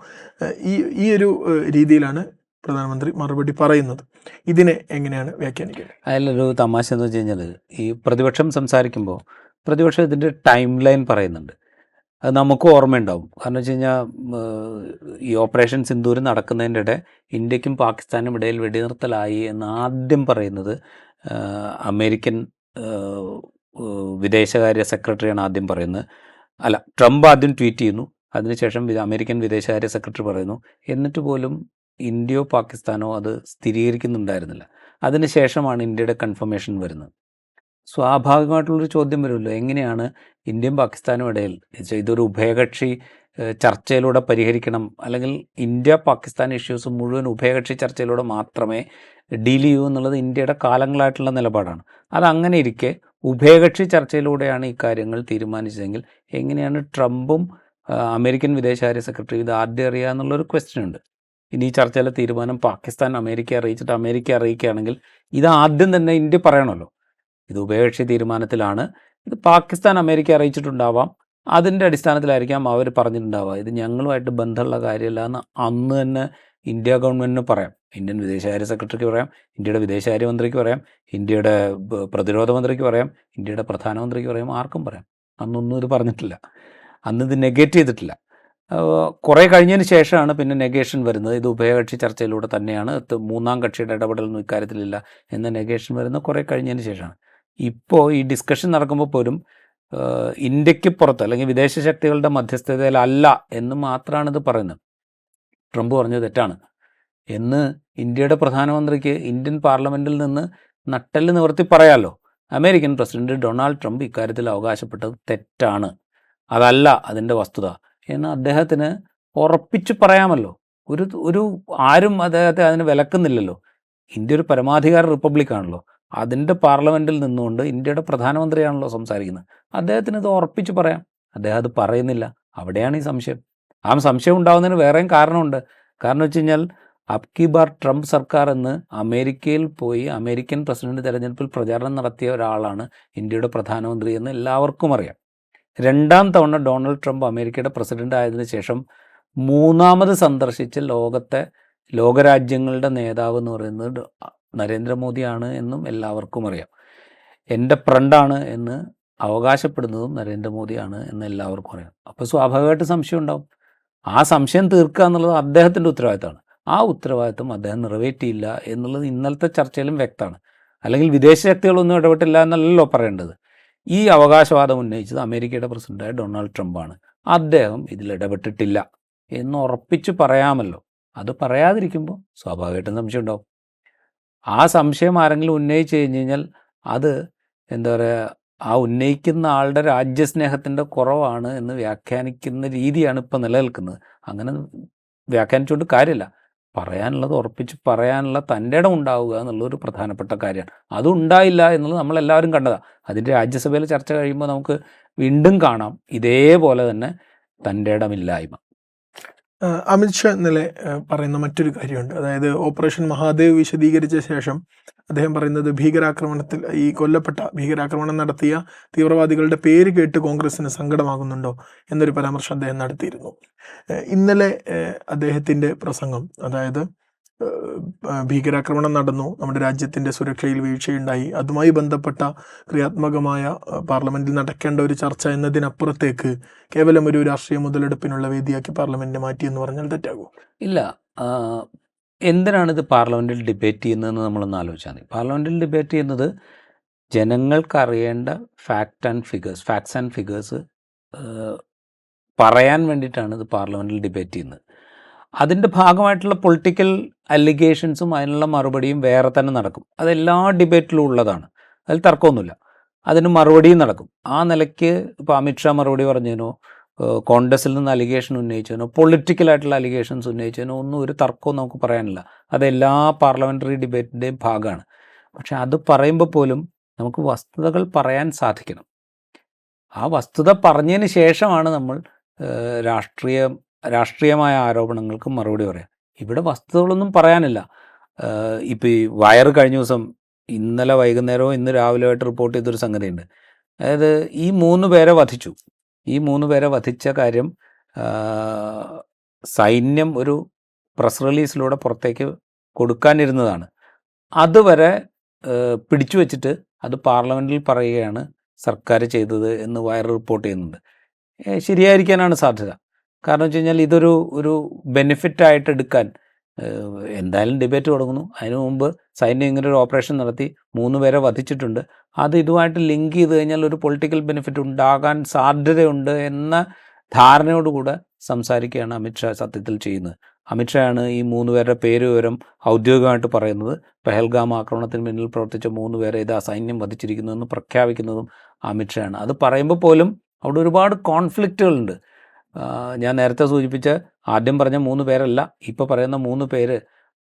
ഈ ഈ ഒരു രീതിയിലാണ് പ്രധാനമന്ത്രി മറുപടി പറയുന്നത്. ഇതിനെ എങ്ങനെയാണ് വ്യാഖ്യാനിക്കുന്നത് അതിലൊരു തമാശ എന്ന് വെച്ച് കഴിഞ്ഞാൽ ഈ പ്രതിപക്ഷം സംസാരിക്കുമ്പോൾ പ്രതിപക്ഷം ഇതിന്റെ ടൈം ലൈൻ പറയുന്നുണ്ട്. അത് നമുക്ക് ഓർമ്മയുണ്ടാവും. കാരണം വെച്ച് കഴിഞ്ഞാൽ ഈ ഓപ്പറേഷൻ സിന്ദൂർ നടക്കുന്നതിന്റെ ഇടെ ഇന്ത്യക്കും പാകിസ്ഥാനും ഇടയിൽ വെടിനിർത്തലായി എന്ന് ആദ്യം പറയുന്നത് അമേരിക്കൻ വിദേശകാര്യ സെക്രട്ടറിയാണ് ആദ്യം പറയുന്നത്. അല്ല ട്രംപ് ആദ്യം ട്വീറ്റ് ചെയ്യുന്നു. അതിനുശേഷം അമേരിക്കൻ വിദേശകാര്യ സെക്രട്ടറി പറയുന്നു. എന്നിട്ട് പോലും ഇന്ത്യയോ പാകിസ്ഥാനോ അത് സ്ഥിരീകരിക്കുന്നുണ്ടായിരുന്നില്ല. അതിനുശേഷമാണ് ഇന്ത്യയുടെ കൺഫർമേഷൻ വരുന്നത്. സ്വാഭാവികമായിട്ടുള്ളൊരു ചോദ്യം വരുമല്ലോ എങ്ങനെയാണ് ഇന്ത്യയും പാകിസ്ഥാനും ഇടയിൽ ഇത് ഇതൊരു ഉഭയകക്ഷി ചർച്ചയിലൂടെ പരിഹരിക്കണം അല്ലെങ്കിൽ ഇന്ത്യ പാകിസ്ഥാൻ ഇഷ്യൂസ് മുഴുവൻ ഉഭയകക്ഷി ചർച്ചയിലൂടെ മാത്രമേ ഡീൽ ചെയ്യൂ എന്നുള്ളത് ഇന്ത്യയുടെ കാലങ്ങളായിട്ടുള്ള നിലപാടാണ്. അതങ്ങനെ ഇരിക്കെ ഉഭയകക്ഷി ചർച്ചയിലൂടെയാണ് ഈ കാര്യങ്ങൾ തീരുമാനിച്ചതെങ്കിൽ എങ്ങനെയാണ് ട്രംപും അമേരിക്കൻ വിദേശകാര്യ സെക്രട്ടറി ഇത് ആദ്യം അറിയുക എന്നുള്ളൊരു ക്വസ്റ്റ്യൻ ഉണ്ട്. ഇനി ഈ ചർച്ചയിലെ തീരുമാനം പാകിസ്ഥാൻ അമേരിക്ക അറിയിച്ചിട്ട് അമേരിക്ക അറിയിക്കുകയാണെങ്കിൽ ഇത് ആദ്യം തന്നെ ഇന്ത്യ പറയണമല്ലോ. ഇത് ഉഭയകക്ഷി തീരുമാനത്തിലാണ്. ഇത് പാകിസ്ഥാൻ അമേരിക്ക അറിയിച്ചിട്ടുണ്ടാവാം. അതിന്റെ അടിസ്ഥാനത്തിലായിരിക്കാം അവർ പറഞ്ഞിട്ടുണ്ടാവുക. ഇത് ഞങ്ങളുമായിട്ട് ബന്ധമുള്ള കാര്യമല്ല എന്ന് അന്ന് തന്നെ ഇന്ത്യ ഗവൺമെന്റിന് പറയാം. ഇന്ത്യൻ വിദേശകാര്യ സെക്രട്ടറിക്ക് പറയാം. ഇന്ത്യയുടെ വിദേശകാര്യമന്ത്രിക്ക് പറയാം. ഇന്ത്യയുടെ പ്രതിരോധ മന്ത്രിക്ക് പറയാം. ഇന്ത്യയുടെ പ്രധാനമന്ത്രിക്ക് പറയാം. ആർക്കും പറയാം. അന്നൊന്നും ഇത് പറഞ്ഞിട്ടില്ല. അന്ന് ഇത് നെഗറ്റ് ചെയ്തിട്ടില്ല. കുറേ കഴിഞ്ഞതിന് ശേഷമാണ് പിന്നെ നെഗേഷൻ വരുന്നത്. ഇത് ഉഭയകക്ഷി ചർച്ചയിലൂടെ തന്നെയാണ്. മൂന്നാം കക്ഷിയുടെ ഇടപെടലൊന്നും ഇക്കാര്യത്തിലില്ല എന്ന നെഗേഷൻ വരുന്നത് കുറേ കഴിഞ്ഞതിന് ശേഷമാണ്. ഇപ്പോൾ ഈ ഡിസ്കഷൻ നടക്കുമ്പോൾ പോലും ഇന്ത്യയ്ക്ക് പുറത്ത് അല്ലെങ്കിൽ വിദേശ ശക്തികളുടെ മധ്യസ്ഥതയിലല്ല എന്ന് മാത്രമാണ് ഇത് പറയുന്നത്. ട്രംപ് പറഞ്ഞത് തെറ്റാണ്. എന്ന് ഇന്ത്യയുടെ പ്രധാനമന്ത്രിക്ക് ഇന്ത്യൻ പാർലമെന്റിൽ നിന്ന് നട്ടെല്ല് നിവർത്തി പറയാമല്ലോ അമേരിക്കൻ പ്രസിഡന്റ് ഡൊണാൾഡ് ട്രംപ് ഇക്കാര്യത്തിൽ അവകാശപ്പെട്ടത് തെറ്റാണ്. അതല്ല അതിന്റെ വസ്തുത. എന്ന് അദ്ദേഹത്തിന് ഉറപ്പിച്ച് പറയാമല്ലോ. ഒരു ഒരു ആരും അദ്ദേഹത്തെ അതിന് വിലക്കുന്നില്ലല്ലോ. ഇന്ത്യ ഒരു പരമാധികാര റിപ്പബ്ലിക്കാണല്ലോ അതിന്റെ പാർലമെന്റിൽ നിന്നുകൊണ്ട് ഇന്ത്യയുടെ പ്രധാനമന്ത്രിയാണല്ലോ സംസാരിക്കുന്നത്. അദ്ദേഹത്തിന് ഇത് ഉറപ്പിച്ച് പറയാം. അദ്ദേഹം അത് പറയുന്നില്ല. അവിടെയാണ് ഈ സംശയം. ആ സംശയം ഉണ്ടാകുന്നതിന് വേറെയും കാരണമുണ്ട്. കാരണം വെച്ച് കഴിഞ്ഞാൽ അബ്കി ബാർ ട്രംപ് സർക്കാർ എന്ന് അമേരിക്കയിൽ പോയി അമേരിക്കൻ പ്രസിഡന്റ് തെരഞ്ഞെടുപ്പിൽ പ്രചാരണം നടത്തിയ ഒരാളാണ് ഇന്ത്യയുടെ പ്രധാനമന്ത്രി എന്ന് എല്ലാവർക്കും അറിയാം. രണ്ടാം തവണ ഡൊണാൾഡ് ട്രംപ് അമേരിക്കയുടെ പ്രസിഡന്റ് ആയതിനു ശേഷം മൂന്നാമത് സന്ദർശിച്ച ലോകത്തെ ലോകരാജ്യങ്ങളുടെ നേതാവ് എന്ന് പറയുന്നത് നരേന്ദ്രമോദിയാണ് എന്നും എല്ലാവർക്കും അറിയാം. എന്റെ ഫ്രണ്ടാണ് എന്ന് അവകാശപ്പെടുന്നതും നരേന്ദ്രമോദിയാണ് എന്ന് എല്ലാവർക്കും അറിയാം. അപ്പോൾ സ്വാഭാവികമായിട്ട് സംശയം ഉണ്ടാവും. ആ സംശയം തീർക്കുക എന്നുള്ളത് അദ്ദേഹത്തിന്റെ ഉത്തരവാദിത്തമാണ്. ആ ഉത്തരവാദിത്തം അദ്ദേഹം നിറവേറ്റിയില്ല എന്നുള്ളത് ഇന്നലത്തെ ചർച്ചയിലും വ്യക്തമാണ്. അല്ലെങ്കിൽ വിദേശ ശക്തികളൊന്നും ഇടപെട്ടില്ല എന്നല്ലല്ലോ പറയേണ്ടത്. ഈ അവകാശവാദം ഉന്നയിച്ചത് അമേരിക്കയുടെ പ്രസിഡന്റായ ഡൊണാൾഡ് ട്രംപാണ്. അദ്ദേഹം ഇതിൽ ഇടപെട്ടിട്ടില്ല എന്ന് ഉറപ്പിച്ചു പറയാമല്ലോ. അത് പറയാതിരിക്കുമ്പോൾ സ്വാഭാവികമായിട്ടും സംശയം ഉണ്ടാവും. ആ സംശയം ആരെങ്കിലും ഉന്നയിച്ചു കഴിഞ്ഞ് കഴിഞ്ഞാൽ അത് എന്താ പറയുക ആ ഉന്നയിക്കുന്ന ആളുടെ രാജ്യസ്നേഹത്തിന്റെ കുറവാണ് എന്ന് വ്യാഖ്യാനിക്കുന്ന രീതിയാണ് ഇപ്പം നിലനിൽക്കുന്നത്. അങ്ങനെ വ്യാഖ്യാനിച്ചുകൊണ്ട് കാര്യമില്ല. പറയാനുള്ളത് ഉറപ്പിച്ച് പറയാനുള്ള തന്റെ ഇടം ഉണ്ടാവുക എന്നുള്ളൊരു പ്രധാനപ്പെട്ട കാര്യമാണ്. അതുണ്ടായില്ല എന്നുള്ളത് നമ്മളെല്ലാവരും കണ്ടതാണ് അതിന്റെ രാജ്യസഭയിൽ ചർച്ച കഴിയുമ്പോൾ നമുക്ക് വീണ്ടും കാണാം. ഇതേപോലെ തന്നെ തന്റെ ഇടമില്ലായ്മ അമിത്ഷാ ഇന്നലെ പറയുന്ന മറ്റൊരു കാര്യമുണ്ട്. അതായത് ഓപ്പറേഷൻ മഹാദേവ് വിശദീകരിച്ച ശേഷം അദ്ദേഹം പറയുന്നത് ഭീകരാക്രമണത്തിൽ ഈ കൊല്ലപ്പെട്ട ഭീകരാക്രമണം നടത്തിയ തീവ്രവാദികളുടെ പേര് കേട്ട് കോൺഗ്രസിന് സങ്കടമാകുന്നുണ്ടോ എന്നൊരു പരാമർശം അദ്ദേഹം നടത്തിയിരുന്നു. ഇന്നലെ അദ്ദേഹത്തിന്റെ പ്രസംഗം അതായത് ഭീകരാക്രമണം നടന്നു. നമ്മുടെ രാജ്യത്തിന്റെ സുരക്ഷയിൽ വീഴ്ചയുണ്ടായി. അതുമായി ബന്ധപ്പെട്ട ക്രിയാത്മകമായ പാർലമെന്റിൽ നടക്കേണ്ട ഒരു ചർച്ച എന്നതിനപ്പുറത്തേക്ക് കേവലം ഒരു രാഷ്ട്രീയ മുതലെടുപ്പിനുള്ള വേദിയാക്കി പാർലമെന്റ് മാറ്റി എന്ന് പറഞ്ഞാൽ തെറ്റാകും. ഇല്ല. എന്തിനാണിത് എന്തിനാണ് ഇത് പാർലമെന്റിൽ ഡിബേറ്റ് ചെയ്യുന്നതെന്ന് നമ്മളൊന്ന് ആലോചിച്ചാൽ മതി. പാർലമെന്റിൽ ഡിബേറ്റ് ചെയ്യുന്നത് ജനങ്ങൾക്ക് അറിയേണ്ട fact and figures facts and figures പറയാൻ വേണ്ടിയിട്ടാണ് ഇത് പാർലമെന്റിൽ ഡിബേറ്റ് ചെയ്യുന്നത്. അതിന്റെ ഭാഗമായിട്ടുള്ള പൊളിറ്റിക്കൽ അലിഗേഷൻസും അതിനുള്ള മറുപടിയും വേറെ തന്നെ നടക്കും. അതെല്ലാ ഡിബേറ്റിലും ഉള്ളതാണ്. അതിൽ തർക്കമൊന്നുമില്ല. അതിന് മറുപടിയും നടക്കും. ആ നിലയ്ക്ക് ഇപ്പോൾ അമിത്ഷാ മറുപടി പറഞ്ഞതിനോ കോൺഗ്രസിൽ നിന്ന് അലിഗേഷൻ ഉന്നയിച്ചതിനോ പൊളിറ്റിക്കലായിട്ടുള്ള അലിഗേഷൻസ് ഉന്നയിച്ചതിനോ ഒന്നും ഒരു തർക്കവും നമുക്ക് പറയാനില്ല. അത് എല്ലാ പാർലമെന്ററി ഡിബേറ്റിന്റെയും ഭാഗമാണ്. പക്ഷെ അത് പറയുമ്പോൾ പോലും നമുക്ക് വസ്തുതകൾ പറയാൻ സാധിക്കണം. ആ വസ്തുത പറഞ്ഞതിന് ശേഷമാണ് നമ്മൾ രാഷ്ട്രീയ രാഷ്ട്രീയമായ ആരോപണങ്ങൾക്ക് മറുപടി പറയാം. ഇവിടെ വസ്തുതകളൊന്നും പറയാനില്ല. ഇപ്പോൾ ഈ വയർ കഴിഞ്ഞ ദിവസം ഇന്നലെ വൈകുന്നേരമോ ഇന്ന് രാവിലെ ആയിട്ട് റിപ്പോർട്ട് ചെയ്തൊരു സംഗതിയുണ്ട്. അതായത് ഈ മൂന്ന് പേരെ വധിച്ചു. ഈ മൂന്ന് പേരെ വധിച്ച കാര്യം സൈന്യം ഒരു പ്രസ് റിലീസിലൂടെ പുറത്തേക്ക് കൊടുക്കാനിരുന്നതാണ്. അതുവരെ പിടിച്ചു വച്ചിട്ട് അത് പാർലമെന്റിൽ പറയുകയാണ് സർക്കാർ ചെയ്തത് എന്ന് വയർ റിപ്പോർട്ട് ചെയ്യുന്നുണ്ട്. ശരിയായിരിക്കാനാണ് സാധ്യത. കാരണം വെച്ച് കഴിഞ്ഞാൽ ഇതൊരു ഒരു ബെനിഫിറ്റായിട്ട് എടുക്കാൻ എന്തായാലും ഡിബേറ്റ് തുടങ്ങുന്നു. അതിനു മുമ്പ് സൈന്യം ഇങ്ങനെ ഒരു ഓപ്പറേഷൻ നടത്തി മൂന്ന് പേരെ വധിച്ചിട്ടുണ്ട്. അത് ഇതുമായിട്ട് ലിങ്ക് ചെയ്ത് കഴിഞ്ഞാൽ ഒരു പൊളിറ്റിക്കൽ ബെനിഫിറ്റ് ഉണ്ടാകാൻ സാധ്യതയുണ്ട് എന്ന ധാരണയോടുകൂടെ സംസാരിക്കുകയാണ് അമിത്ഷാ സത്യത്തിൽ ചെയ്യുന്നത്. അമിത്ഷായാണ് ഈ മൂന്ന് പേരുടെ പേര് വിവരം ഔദ്യോഗികമായിട്ട് പറയുന്നത്. പെഹൽഗാം ആക്രമണത്തിന് പിന്നിൽ പ്രവർത്തിച്ച മൂന്ന് പേരെ ഇത് സൈന്യം വധിച്ചിരിക്കുന്നു എന്ന് പ്രഖ്യാപിക്കുന്നതും അമിത്ഷായാണ് അത് പറയുമ്പോൾ പോലും അവിടെ ഒരുപാട് കോൺഫ്ലിക്റ്റുകളുണ്ട് ഞാൻ നേരത്തെ സൂചിപ്പിച്ച ആദ്യം പറഞ്ഞ മൂന്ന് പേരല്ല ഇപ്പോൾ പറയുന്ന മൂന്ന് പേര്.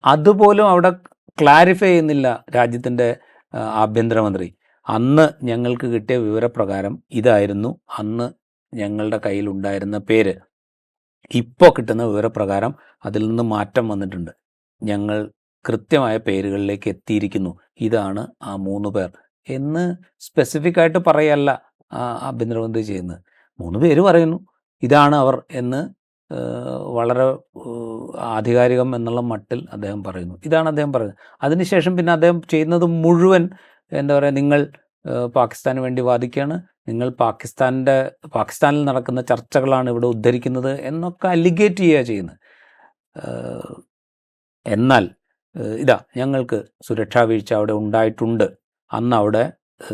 അതുപോലും അവിടെ ക്ലാരിഫൈ ചെയ്യുന്നില്ല രാജ്യത്തിന്റെ ആഭ്യന്തരമന്ത്രി. അന്ന് ഞങ്ങൾക്ക് കിട്ടിയ വിവരപ്രകാരം ഇതായിരുന്നു. അന്ന് ഞങ്ങളുടെ കയ്യിലുണ്ടായിരുന്ന പേര്. ഇപ്പോൾ കിട്ടുന്ന വിവരപ്രകാരം അതിൽ നിന്ന് മാറ്റം വന്നിട്ടുണ്ട്. ഞങ്ങൾ കൃത്യമായ പേരുകളിലേക്ക് എത്തിയിരിക്കുന്നു. ഇതാണ് ആ മൂന്ന് പേർ. എന്ന് സ്പെസിഫിക് ആയിട്ട് പറയല്ല ആഭ്യന്തരമന്ത്രി ചെയ്യുന്നത്. മൂന്ന് പേര് പറയുന്നു. ഇതാണ് അവർ എന്ന് വളരെ ആധികാരികം എന്നുള്ള മട്ടിൽ അദ്ദേഹം പറയുന്നു. ഇതാണ് അദ്ദേഹം പറയുന്നത്. അതിനുശേഷം പിന്നെ അദ്ദേഹം ചെയ്യുന്നത് മുഴുവൻ എന്താ പറയുക നിങ്ങൾ പാകിസ്ഥാന് വേണ്ടി വാദിക്കുകയാണ്. നിങ്ങൾ പാകിസ്ഥാന്റെ പാകിസ്ഥാനിൽ നടക്കുന്ന ചർച്ചകളാണ് ഇവിടെ ഉദ്ധരിക്കുന്നത് എന്നൊക്കെ അലിഗേറ്റ് ചെയ്യുക ചെയ്യുന്നത്. എന്നാൽ ഇതാ ഞങ്ങൾക്ക് സുരക്ഷാ വീഴ്ച അവിടെ ഉണ്ടായിട്ടുണ്ട്. അന്ന് അവിടെ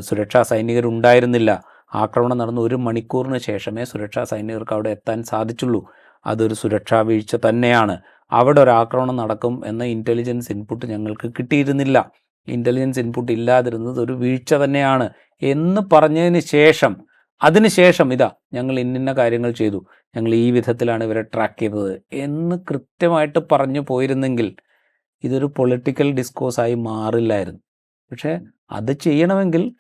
സുരക്ഷാ സൈനികരുണ്ടായിരുന്നില്ല. ആക്രമണം നടന്ന ഒരു മണിക്കൂറിന് ശേഷമേ സുരക്ഷാ സൈനികർക്ക് അവിടെ എത്താൻ സാധിച്ചുള്ളൂ. അതൊരു സുരക്ഷാ വീഴ്ച തന്നെയാണ്. അവിടെ ഒരു ആക്രമണം നടക്കും എന്ന ഇന്റലിജൻസ് ഇൻപുട്ട് ഞങ്ങൾക്ക് കിട്ടിയിരുന്നില്ല. ഇന്റലിജൻസ് ഇൻപുട്ട് ഇല്ലാതിരുന്നത് ഒരു വീഴ്ച തന്നെയാണ് എന്ന് പറഞ്ഞതിന് ശേഷം അതിനുശേഷം ഇതാ ഞങ്ങൾ ഇന്നിന്ന കാര്യങ്ങൾ ചെയ്തു. ഞങ്ങൾ ഈ വിധത്തിലാണ് ഇവരെ ട്രാക്ക് ചെയ്തത് എന്ന് കൃത്യമായിട്ട് പറഞ്ഞു പോയിരുന്നെങ്കിൽ ഇതൊരു പൊളിറ്റിക്കൽ ഡിസ്കോസായി മാറില്ലായിരുന്നു. പക്ഷേ അത് ചെയ്യണമെങ്കിൽ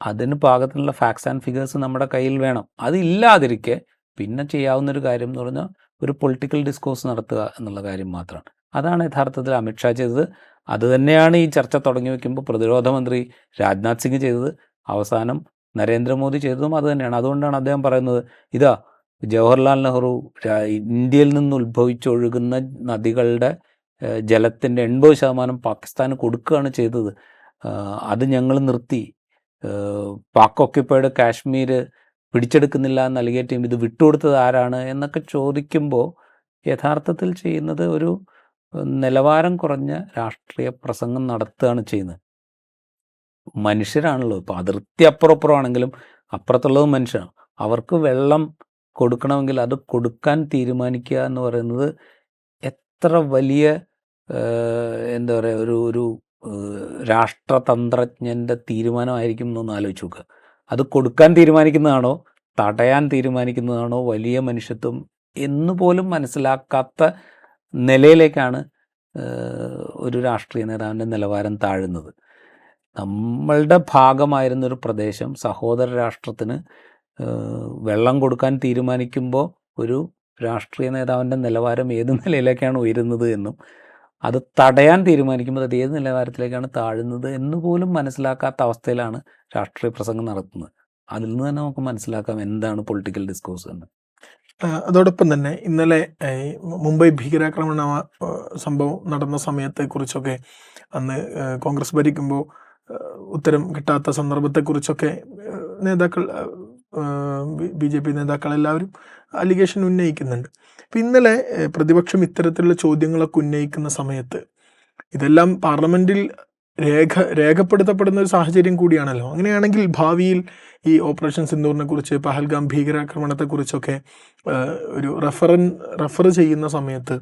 അതിന് പാകത്തിനുള്ള ഫാക്ട്സ് ആൻഡ് ഫിഗേഴ്സ് നമ്മുടെ കയ്യിൽ വേണം. അതില്ലാതിരിക്കെ പിന്നെ ചെയ്യാവുന്ന ഒരു കാര്യം എന്ന് പറഞ്ഞാൽ ഒരു പൊളിറ്റിക്കൽ ഡിസ്കോഴ്സ് നടത്തുക എന്നുള്ള കാര്യം മാത്രമാണ്. അതാണ് യഥാർത്ഥത്തിൽ അമിത്ഷാ ചെയ്തത്. അതുതന്നെയാണ് ഈ ചർച്ച തുടങ്ങി വയ്ക്കുമ്പോൾ പ്രതിരോധ മന്ത്രി രാജ്നാഥ് സിംഗ് ചെയ്തത്. അവസാനം നരേന്ദ്രമോദി ചെയ്തതും അതുതന്നെയാണ് അതുകൊണ്ടാണ് അദ്ദേഹം പറയുന്നത് ഇതാ ജവഹർലാൽ നെഹ്റു ഇന്ത്യയിൽ നിന്ന് ഉത്ഭവിച്ചൊഴുകുന്ന നദികളുടെ ജലത്തിന്റെ എൺപത് ശതമാനം പാകിസ്ഥാന് കൊടുക്കുകയാണ് ചെയ്തത്. അത് ഞങ്ങൾ നിർത്തി. പാക് ഓക്യുപ്പൈഡ് കാശ്മീർ പിടിച്ചെടുക്കുന്നില്ല എന്ന് അലിഗേറ്റ് ചെയ്യും ഇത് വിട്ടുകൊടുത്തത് ആരാണ് എന്നൊക്കെ ചോദിക്കുമ്പോൾ യഥാർത്ഥത്തിൽ ചെയ്യുന്നത് ഒരു നിലവാരം കുറഞ്ഞ രാഷ്ട്രീയ പ്രസംഗം നടത്തുകയാണ് ചെയ്യുന്നത്. മനുഷ്യരാണല്ലോ. ഇപ്പോൾ അതിർത്തി അപ്പുറപ്പുറമാണെങ്കിലും അപ്പുറത്തുള്ളത് മനുഷ്യരാണ്. അവർക്ക് വെള്ളം കൊടുക്കണമെങ്കിൽ അത് കൊടുക്കാൻ തീരുമാനിക്കുക എന്ന് പറയുന്നത് എത്ര വലിയ എന്താ പറയുക ഒരു ഒരു രാഷ്ട്രതന്ത്രജ്ഞന്റെ തീരുമാനമായിരിക്കും എന്നൊന്ന് ആലോചിച്ച് നോക്കുക അത് കൊടുക്കാൻ തീരുമാനിക്കുന്നതാണോ തടയാൻ തീരുമാനിക്കുന്നതാണോ വലിയ മനുഷ്യത്വം എന്ന് പോലും മനസ്സിലാക്കാത്ത നിലയിലേക്കാണ് ഒരു രാഷ്ട്രീയ നേതാവിന്റെ നിലവാരം താഴുന്നത്. നമ്മളുടെ ഭാഗമായിരുന്നൊരു പ്രദേശം സഹോദര രാഷ്ട്രത്തിന് വെള്ളം കൊടുക്കാൻ തീരുമാനിക്കുമ്പോൾ ഒരു രാഷ്ട്രീയ നേതാവിന്റെ നിലവാരം ഏത് നിലയിലേക്കാണ് ഉയരുന്നത് എന്നും അത് തടയാൻ തീരുമാനിക്കുമ്പോൾ അത് ഏത് നിലവാരത്തിലേക്കാണ് താഴുന്നത് എന്ന് പോലും മനസ്സിലാക്കാത്ത അവസ്ഥയിലാണ് രാഷ്ട്രീയ പ്രസംഗം നടത്തുന്നത്. അതിൽ നിന്ന് തന്നെ നമുക്ക് മനസ്സിലാക്കാം എന്താണ് പൊളിറ്റിക്കൽ ഡിസ്കോഴ്സ് എന്ന്. അതോടൊപ്പം തന്നെ ഇന്നലെ മുംബൈ ഭീകരാക്രമണ സംഭവം നടന്ന സമയത്തെ കുറിച്ചൊക്കെ അന്ന് കോൺഗ്രസ് ഭരിക്കുമ്പോൾ ഉത്തരം കിട്ടാത്ത സന്ദർഭത്തെക്കുറിച്ചൊക്കെ നേതാക്കൾ ബി ജെ പി നേതാക്കളെല്ലാവരും അലിഗേഷൻ ഉന്നയിക്കുന്നുണ്ട്. അപ്പം ഇന്നലെ പ്രതിപക്ഷം ഇത്തരത്തിലുള്ള ചോദ്യങ്ങളൊക്കെ ഉന്നയിക്കുന്ന സമയത്ത് ഇതെല്ലാം പാർലമെന്റിൽ രേഖ രേഖപ്പെടുത്തപ്പെടുന്ന ഒരു സാഹചര്യം കൂടിയാണല്ലോ. അങ്ങനെയാണെങ്കിൽ ഭാവിയിൽ ഈ ഓപ്പറേഷൻ സിന്ദൂറിനെ കുറിച്ച് പഹൽഗാം ഭീകരാക്രമണത്തെക്കുറിച്ചൊക്കെ ഒരു റെഫറൻ റെഫർ ചെയ്യുന്ന സമയത്ത്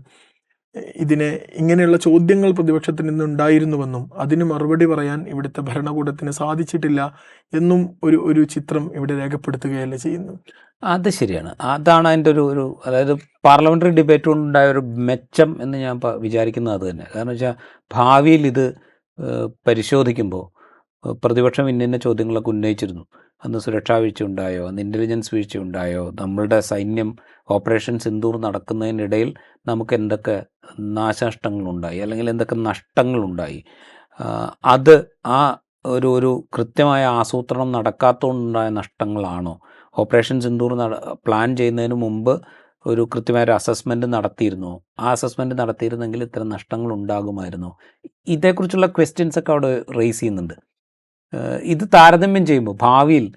ഇതിനെ ഇങ്ങനെയുള്ള ചോദ്യങ്ങൾ പ്രതിപക്ഷത്തിൽ നിന്ന് ഉണ്ടായിരുന്നുവെന്നും അതിന് മറുപടി പറയാൻ ഇവിടുത്തെ ഭരണകൂടത്തിന് സാധിച്ചിട്ടില്ല എന്നും ഒരു ഒരു ചിത്രം ഇവിടെ രേഖപ്പെടുത്തുകയല്ല ചെയ്യുന്നു. അത് ശരിയാണ്. അതാണ് അതിന്റെ ഒരു ഒരു അതായത് പാർലമെന്ററി ഡിബേറ്റ് കൊണ്ടുണ്ടായ ഒരു മെച്ചം എന്ന് ഞാൻ വിചാരിക്കുന്നത് അത് തന്നെ. കാരണം വെച്ചാൽ ഭാവിയിൽ ഇത് പരിശോധിക്കുമ്പോൾ പ്രതിപക്ഷം ഇന്ന ചോദ്യങ്ങളൊക്കെ ഉന്നയിച്ചിരുന്നു. അന്ന് സുരക്ഷാ വീഴ്ച ഉണ്ടായോ അന്ന് ഇന്റലിജൻസ് വീഴ്ച ഉണ്ടായോ നമ്മളുടെ സൈന്യം ഓപ്പറേഷൻ സിന്ദൂർ നടക്കുന്നതിനിടയിൽ നമുക്ക് എന്തൊക്കെ നാശനഷ്ടങ്ങളുണ്ടായി? അല്ലെങ്കിൽ എന്തൊക്കെ നഷ്ടങ്ങളുണ്ടായി? അത് ആ ഒരു ഒരു കൃത്യമായ ആസൂത്രണം നടക്കാത്തതുകൊണ്ടുണ്ടായ നഷ്ടങ്ങളാണോ? ഓപ്പറേഷൻ സിന്ദൂർ നട പ്ലാൻ ചെയ്യുന്നതിന് മുമ്പ് ഒരു കൃത്യമായ ഒരു അസസ്മെന്റ് നടത്തിയിരുന്നു? ആ അസസ്മെന്റ് നടത്തിയിരുന്നെങ്കിൽ ഇത്തരം നഷ്ടങ്ങൾ ഉണ്ടാകുമായിരുന്നു ഇതേക്കുറിച്ചുള്ള ക്വസ്റ്റ്യൻസ് ഒക്കെ അവിടെ റേസ് ചെയ്യുന്നുണ്ട്. ഇത് താരതമ്യം ചെയ്യുമ്പോൾ ഭാവിയിൽ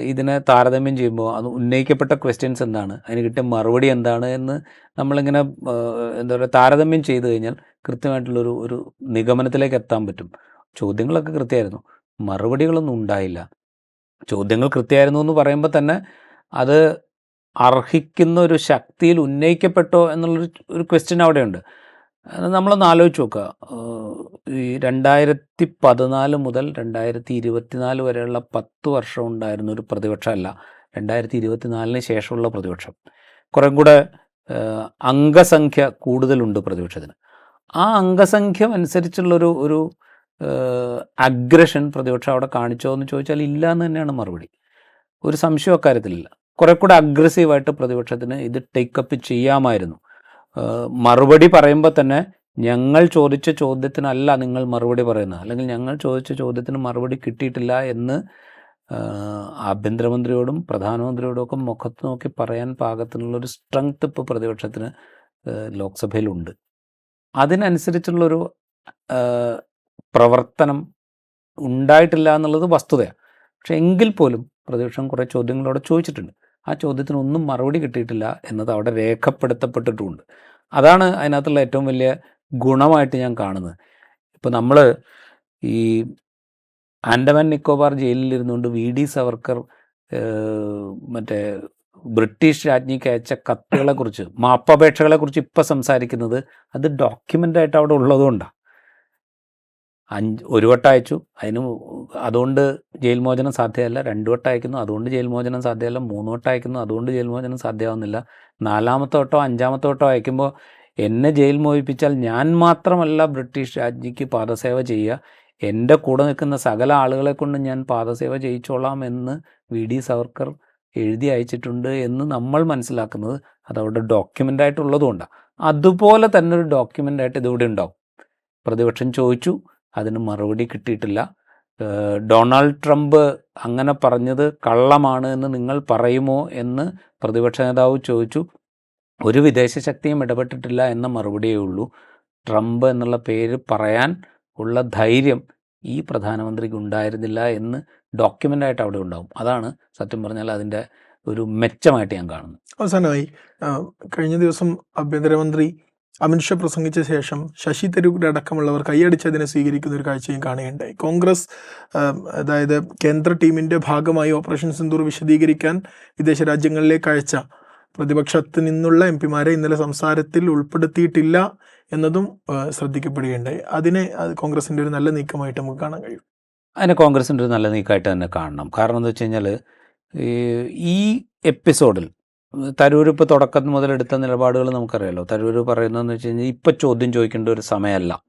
ഇതിനെ താരതമ്യം ചെയ്യുമ്പോൾ അത് ഉന്നയിക്കപ്പെട്ട ക്വസ്റ്റ്യൻസ് എന്താണ്? അതിന് കിട്ടിയ മറുപടി എന്താണ് എന്ന് നമ്മളിങ്ങനെ എന്താ പറയുക താരതമ്യം ചെയ്തു കഴിഞ്ഞാൽ കൃത്യമായിട്ടുള്ളൊരു ഒരു നിഗമനത്തിലേക്ക് എത്താൻ പറ്റും. ചോദ്യങ്ങളൊക്കെ കൃത്യമായിരുന്നു. മറുപടികളൊന്നും ഉണ്ടായില്ല. ചോദ്യങ്ങൾ കൃത്യമായിരുന്നു എന്ന് പറയുമ്പോൾ തന്നെ അത് അർഹിക്കുന്ന ഒരു ശക്തിയിൽ ഉന്നയിക്കപ്പെട്ടോ എന്നുള്ളൊരു ഒരു ക്വസ്റ്റ്യൻ അവിടെയുണ്ട്. നമ്മളൊന്ന് ആലോചിച്ച് നോക്കുക. ഈ രണ്ടായിരത്തി പതിനാല് മുതൽ രണ്ടായിരത്തി ഇരുപത്തിനാല് വരെയുള്ള പത്ത് വർഷം ഉണ്ടായിരുന്ന ഒരു പ്രതിപക്ഷമല്ല. രണ്ടായിരത്തി ഇരുപത്തിനാലിന് ശേഷമുള്ള പ്രതിപക്ഷം. കുറേ കൂടെ അംഗസംഖ്യ കൂടുതലുണ്ട് പ്രതിപക്ഷത്തിന്. ആ അംഗസംഖ്യ അനുസരിച്ചുള്ളൊരു ഒരു അഗ്രഷൻ പ്രതിപക്ഷം അവിടെ കാണിച്ചോ എന്ന് ചോദിച്ചാൽ ഇല്ല എന്ന് തന്നെയാണ് മറുപടി. ഒരു സംശയം അക്കാര്യത്തിലില്ല. കുറെ കൂടെ അഗ്രസീവായിട്ട് പ്രതിപക്ഷത്തിന് ഇത് ടേക്കപ്പ് ചെയ്യാമായിരുന്നു. മറുപടി പറയുമ്പോൾ തന്നെ ഞങ്ങൾ ചോദിച്ച ചോദ്യത്തിനല്ല നിങ്ങൾ മറുപടി പറയുന്നത്. അല്ലെങ്കിൽ ഞങ്ങൾ ചോദിച്ച ചോദ്യത്തിന് മറുപടി കിട്ടിയിട്ടില്ല എന്ന് ആഭ്യന്തരമന്ത്രിയോടും പ്രധാനമന്ത്രിയോടും ഒക്കെ മുഖത്ത് നോക്കി പറയാൻ പാകത്തിനുള്ളൊരു സ്ട്രെങ്ത് ഇപ്പോൾ പ്രതിപക്ഷത്തിന് ലോക്സഭയിലുണ്ട്. അതിനനുസരിച്ചുള്ളൊരു പ്രവർത്തനം ഉണ്ടായിട്ടില്ല എന്നുള്ളത് വസ്തുതയാണ് പക്ഷെ എങ്കിൽ പോലും പ്രതിപക്ഷം കുറേ ചോദ്യങ്ങളോടെ ചോദിച്ചിട്ടുണ്ട്. ആ ചോദ്യത്തിനൊന്നും മറുപടി കിട്ടിയിട്ടില്ല എന്നത് അവിടെ രേഖപ്പെടുത്തപ്പെട്ടിട്ടുമുണ്ട് അതാണ് അതിനകത്തുള്ള ഏറ്റവും വലിയ ഗുണമായിട്ട് ഞാൻ കാണുന്നത്. ഇപ്പോൾ നമ്മൾ ഈ ആൻഡമാൻ നിക്കോബാർ ജയിലിൽ ഇരുന്നുകൊണ്ട് വി ഡി സവർക്കർ മറ്റേ ബ്രിട്ടീഷ് രാജ്ഞിക്ക് അയച്ച കത്തുകളെക്കുറിച്ച് മാപ്പപേക്ഷകളെക്കുറിച്ച് ഇപ്പം സംസാരിക്കുന്നത് അത് ഡോക്യുമെന്റായിട്ട് അവിടെ ഉള്ളതുകൊണ്ടാണ്. അഞ്ച് ഒരു വട്ടം അയച്ചു. അതിന് അതുകൊണ്ട് ജയിൽ മോചനം സാധ്യമല്ല. രണ്ട് വട്ടം അയക്കുന്നു. അതുകൊണ്ട് ജയിൽ മോചനം സാധ്യമല്ല. മൂന്ന് വട്ടം അയക്കുന്നു. അതുകൊണ്ട് ജയിൽ മോചനം സാധ്യമാവുന്നില്ല. നാലാമത്തെ വട്ടോ അഞ്ചാമത്തെ വട്ടോ അയക്കുമ്പോൾ എന്നെ ജയിൽ മോചിപ്പിച്ചാൽ ഞാൻ മാത്രമല്ല ബ്രിട്ടീഷ് രാജ്ഞിക്ക് പാദസേവ ചെയ്യുക. എന്റെ കൂടെ നിൽക്കുന്ന സകല ആളുകളെ കൊണ്ട് ഞാൻ പാദസേവ ചെയ്യിച്ചോളാം എന്ന് വി ഡി സവർക്കർ എഴുതി അയച്ചിട്ടുണ്ട് എന്ന് നമ്മൾ മനസ്സിലാക്കുന്നത്. അത് അവിടെ ഡോക്യുമെന്റ് ആയിട്ടുള്ളതുകൊണ്ടാണ്. അതുപോലെ തന്നെ ഒരു ഡോക്യുമെന്റ് ആയിട്ട് ഇതിവിടെ ഉണ്ടാവും. പ്രതിപക്ഷം ചോദിച്ചു. അതിന് മറുപടി കിട്ടിയിട്ടില്ല. ഡൊണാൾഡ് ട്രംപ് അങ്ങനെ പറഞ്ഞത് കള്ളമാണ് എന്ന് നിങ്ങൾ പറയുമോ എന്ന് പ്രതിപക്ഷ നേതാവ് ചോദിച്ചു. ഒരു വിദേശ ശക്തിയും ഇടപെട്ടിട്ടില്ല എന്ന മറുപടിയേ ഉള്ളൂ. ട്രംപ് എന്നുള്ള പേര് പറയാൻ ഉള്ള ധൈര്യം ഈ പ്രധാനമന്ത്രിക്ക് ഉണ്ടായിരുന്നില്ല എന്ന് ഡോക്യുമെന്റായിട്ട് അവിടെ ഉണ്ടാകും അതാണ് സത്യം പറഞ്ഞാൽ അതിന്റെ ഒരു മെച്ചമായിട്ട് ഞാൻ കാണുന്നു അവസാനമായി കഴിഞ്ഞ ദിവസം ആഭ്യന്തരമന്ത്രി അമിത്ഷാ പ്രസംഗിച്ച ശേഷം ശശി തരൂർ അടക്കമുള്ളവർ കൈയടിച്ചതിനെ സ്വീകരിക്കുന്ന ഒരു കാഴ്ചയും കാണുകയുണ്ടായി. കോൺഗ്രസ് അതായത് കേന്ദ്ര ടീമിന്റെ ഭാഗമായി ഓപ്പറേഷൻ സിന്ദൂർ വിശദീകരിക്കാൻ വിദേശ രാജ്യങ്ങളിലേക്ക് അയച്ച പ്രതിപക്ഷത്ത് നിന്നുള്ള എം പിമാരെ ഇന്നലെ സംസാരത്തിൽ ഉൾപ്പെടുത്തിയിട്ടില്ല എന്നതും ശ്രദ്ധിക്കപ്പെടുകയുണ്ടായി. അതിനെ അത് കോൺഗ്രസിന്റെ ഒരു നല്ല നീക്കമായിട്ട് നമുക്ക് കാണാൻ കഴിയും. അതിനെ കോൺഗ്രസിന്റെ ഒരു നല്ല നീക്കമായിട്ട് തന്നെ കാണണം. കാരണം എന്താ വെച്ച് കഴിഞ്ഞാൽ ഈ എപ്പിസോഡിൽ തരൂർ ഇപ്പോൾ തുടക്കം മുതൽ എടുത്ത നിലപാടുകൾ നമുക്കറിയാലോ. തരൂർ പറയുന്നതെന്ന് വെച്ച് കഴിഞ്ഞാൽ ഇപ്പം ചോദ്യം ചോദിക്കേണ്ട ഒരു സമയമല്ല.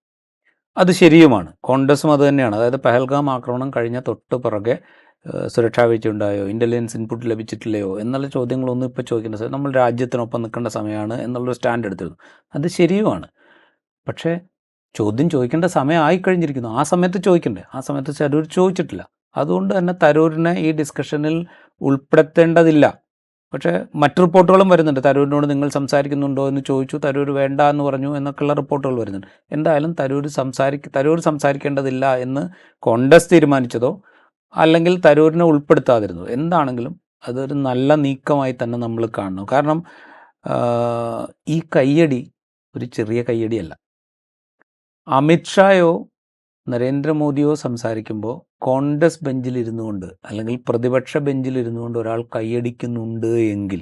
അത് ശരിയുമാണ്. കോൺഗ്രസും അത് തന്നെയാണ്. അതായത് പഹൽഗാം ആക്രമണം കഴിഞ്ഞ തൊട്ട് പുറകെ സുരക്ഷാ വീഴ്ച ഉണ്ടായോ? ഇന്റലിജൻസ് ഇൻപുട്ട് ലഭിച്ചിട്ടില്ലയോ? എന്നുള്ള ചോദ്യങ്ങളൊന്നും ഇപ്പോൾ ചോദിക്കേണ്ട നമ്മൾ രാജ്യത്തിനൊപ്പം നിൽക്കേണ്ട സമയമാണ് എന്നുള്ളൊരു സ്റ്റാൻഡ് എടുത്തിരുന്നു. അത് ശരിയുമാണ്. പക്ഷേ ചോദ്യം ചോദിക്കേണ്ട സമയം ആയിക്കഴിഞ്ഞിരിക്കുന്നു. ആ സമയത്ത് ചോദിക്കണ്ടേ? ആ സമയത്ത് തരൂർ ചോദിച്ചിട്ടില്ല. അതുകൊണ്ട് തന്നെ തരൂരിനെ ഈ ഡിസ്കഷനിൽ ഉൾപ്പെടുത്തേണ്ടതില്ല. പക്ഷേ മറ്റു റിപ്പോർട്ടുകളും വരുന്നുണ്ട്. തരൂരിനോട് നിങ്ങൾ സംസാരിക്കുന്നുണ്ടോ എന്ന് ചോദിച്ചു തരൂർ വേണ്ട എന്ന് പറഞ്ഞു എന്നൊക്കെയുള്ള റിപ്പോർട്ടുകൾ വരുന്നുണ്ട്. എന്തായാലും തരൂർ സംസാരിക്ക തരൂർ സംസാരിക്കേണ്ടതില്ല എന്ന് കോൺഗ്രസ് തീരുമാനിച്ചതോ അല്ലെങ്കിൽ തരൂരിനെ ഉൾപ്പെടുത്താതിരുന്നു? എന്താണെങ്കിലും അതൊരു നല്ല നീക്കമായി തന്നെ നമ്മൾ കാണുന്നു കാരണം ഈ കയ്യടി ഒരു ചെറിയ കയ്യടിയല്ല. അമിത്ഷായോ നരേന്ദ്രമോദിയോ സംസാരിക്കുമ്പോൾ കോൺഗ്രസ് ബെഞ്ചിൽ ഇരുന്നു കൊണ്ട് അല്ലെങ്കിൽ പ്രതിപക്ഷ ബെഞ്ചിൽ ഇരുന്നു കൊണ്ട് ഒരാൾ കൈയടിക്കുന്നുണ്ട് എങ്കിൽ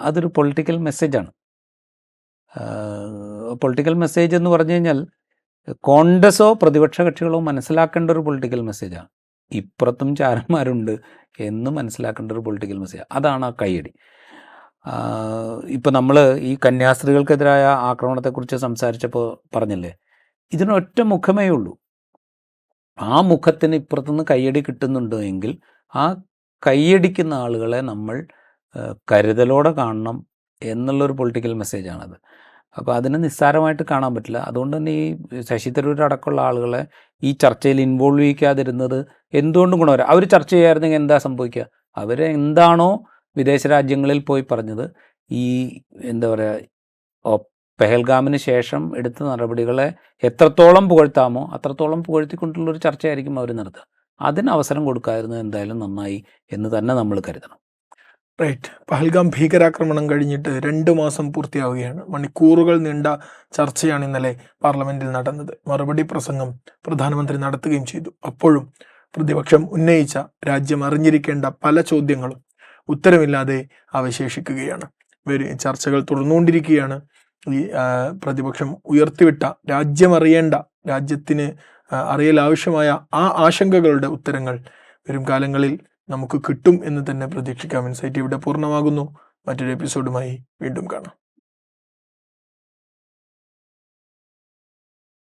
അതൊരു പൊളിറ്റിക്കൽ മെസ്സേജാണ്. പൊളിറ്റിക്കൽ മെസ്സേജ് എന്ന് പറഞ്ഞു കഴിഞ്ഞാൽ കോൺഗ്രസോ പ്രതിപക്ഷ കക്ഷികളോ മനസ്സിലാക്കേണ്ട ഒരു പൊളിറ്റിക്കൽ മെസ്സേജാണ്. ഇപ്പുറത്തും ചാരന്മാരുണ്ട് എന്ന് മനസ്സിലാക്കേണ്ട ഒരു പൊളിറ്റിക്കൽ മെസ്സേജ്. അതാണ് ആ കൈയടി ഇപ്പം നമ്മൾ ഈ കന്യാസ്ത്രീകൾക്കെതിരായ ആക്രമണത്തെക്കുറിച്ച് സംസാരിച്ചപ്പോൾ പറഞ്ഞില്ലേ ഇതിനൊറ്റ മുഖമേ ഉള്ളൂ. ആ മുഖത്തിന് ഇപ്പുറത്തുനിന്ന് കയ്യടി കിട്ടുന്നുണ്ട് എങ്കിൽ ആ കയ്യടിക്കുന്ന ആളുകളെ നമ്മൾ കരുതലോടെ കാണണം എന്നുള്ളൊരു പൊളിറ്റിക്കൽ മെസ്സേജാണത്. അപ്പോൾ അതിനെ നിസ്സാരമായിട്ട് കാണാൻ പറ്റില്ല. അതുകൊണ്ട് തന്നെ ഈ ശശി തരൂർ അടക്കമുള്ള ആളുകളെ ഈ ചർച്ചയിൽ ഇൻവോൾവ് ചെയ്യിക്കാതിരുന്നത് എന്തുകൊണ്ടും ഗുണകരം. അവർ ചർച്ച ചെയ്യായിരുന്നെങ്കിൽ എന്താ സംഭവിക്കുക? അവർ എന്താണോ വിദേശ രാജ്യങ്ങളിൽ പോയി പറഞ്ഞത്. ഈ എന്താ പറയുക പെഹൽഗാമിന് ശേഷം എടുത്ത നടപടികളെ എത്രത്തോളം പുകഴ്ത്താമോ അത്രത്തോളം പുകഴ്ത്തിക്കൊണ്ടുള്ളൊരു ചർച്ചയായിരിക്കും അവർ നടത്തുക. അതിന് അവസരം കൊടുക്കാതിരുന്നത് എന്തായാലും നന്നായി എന്ന് തന്നെ നമ്മൾ കരുതണം. റൈറ്റ്. പഹൽഗാം ഭീകരാക്രമണം കഴിഞ്ഞിട്ട് രണ്ട് മാസം പൂർത്തിയാവുകയാണ്. മണിക്കൂറുകൾ നീണ്ട ചർച്ചയാണ് ഇന്നലെ പാർലമെന്റിൽ നടന്നത്. മറുപടി പ്രസംഗം പ്രധാനമന്ത്രി നടത്തുകയും ചെയ്തു. അപ്പോഴും പ്രതിപക്ഷം ഉന്നയിച്ച രാജ്യം അറിഞ്ഞിരിക്കേണ്ട പല ചോദ്യങ്ങളും ഉത്തരമില്ലാതെ അവശേഷിക്കുകയാണ്. ചർച്ചകൾ തുടർന്നുകൊണ്ടിരിക്കുകയാണ്. ഈ പ്രതിപക്ഷം ഉയർത്തിവിട്ട രാജ്യമറിയേണ്ട രാജ്യത്തിന് അറിയൽ ആവശ്യമായ ആ ആശങ്കകളുടെ ഉത്തരങ്ങൾ വരും കാലങ്ങളിൽ നമുക്ക് കിട്ടും എന്ന് തന്നെ പ്രതീക്ഷിക്കാം. ഇൻസൈറ്റ് ഇവിടെ പൂർണമാകുന്നു. മറ്റൊരു എപ്പിസോഡുമായി വീണ്ടും കാണാം.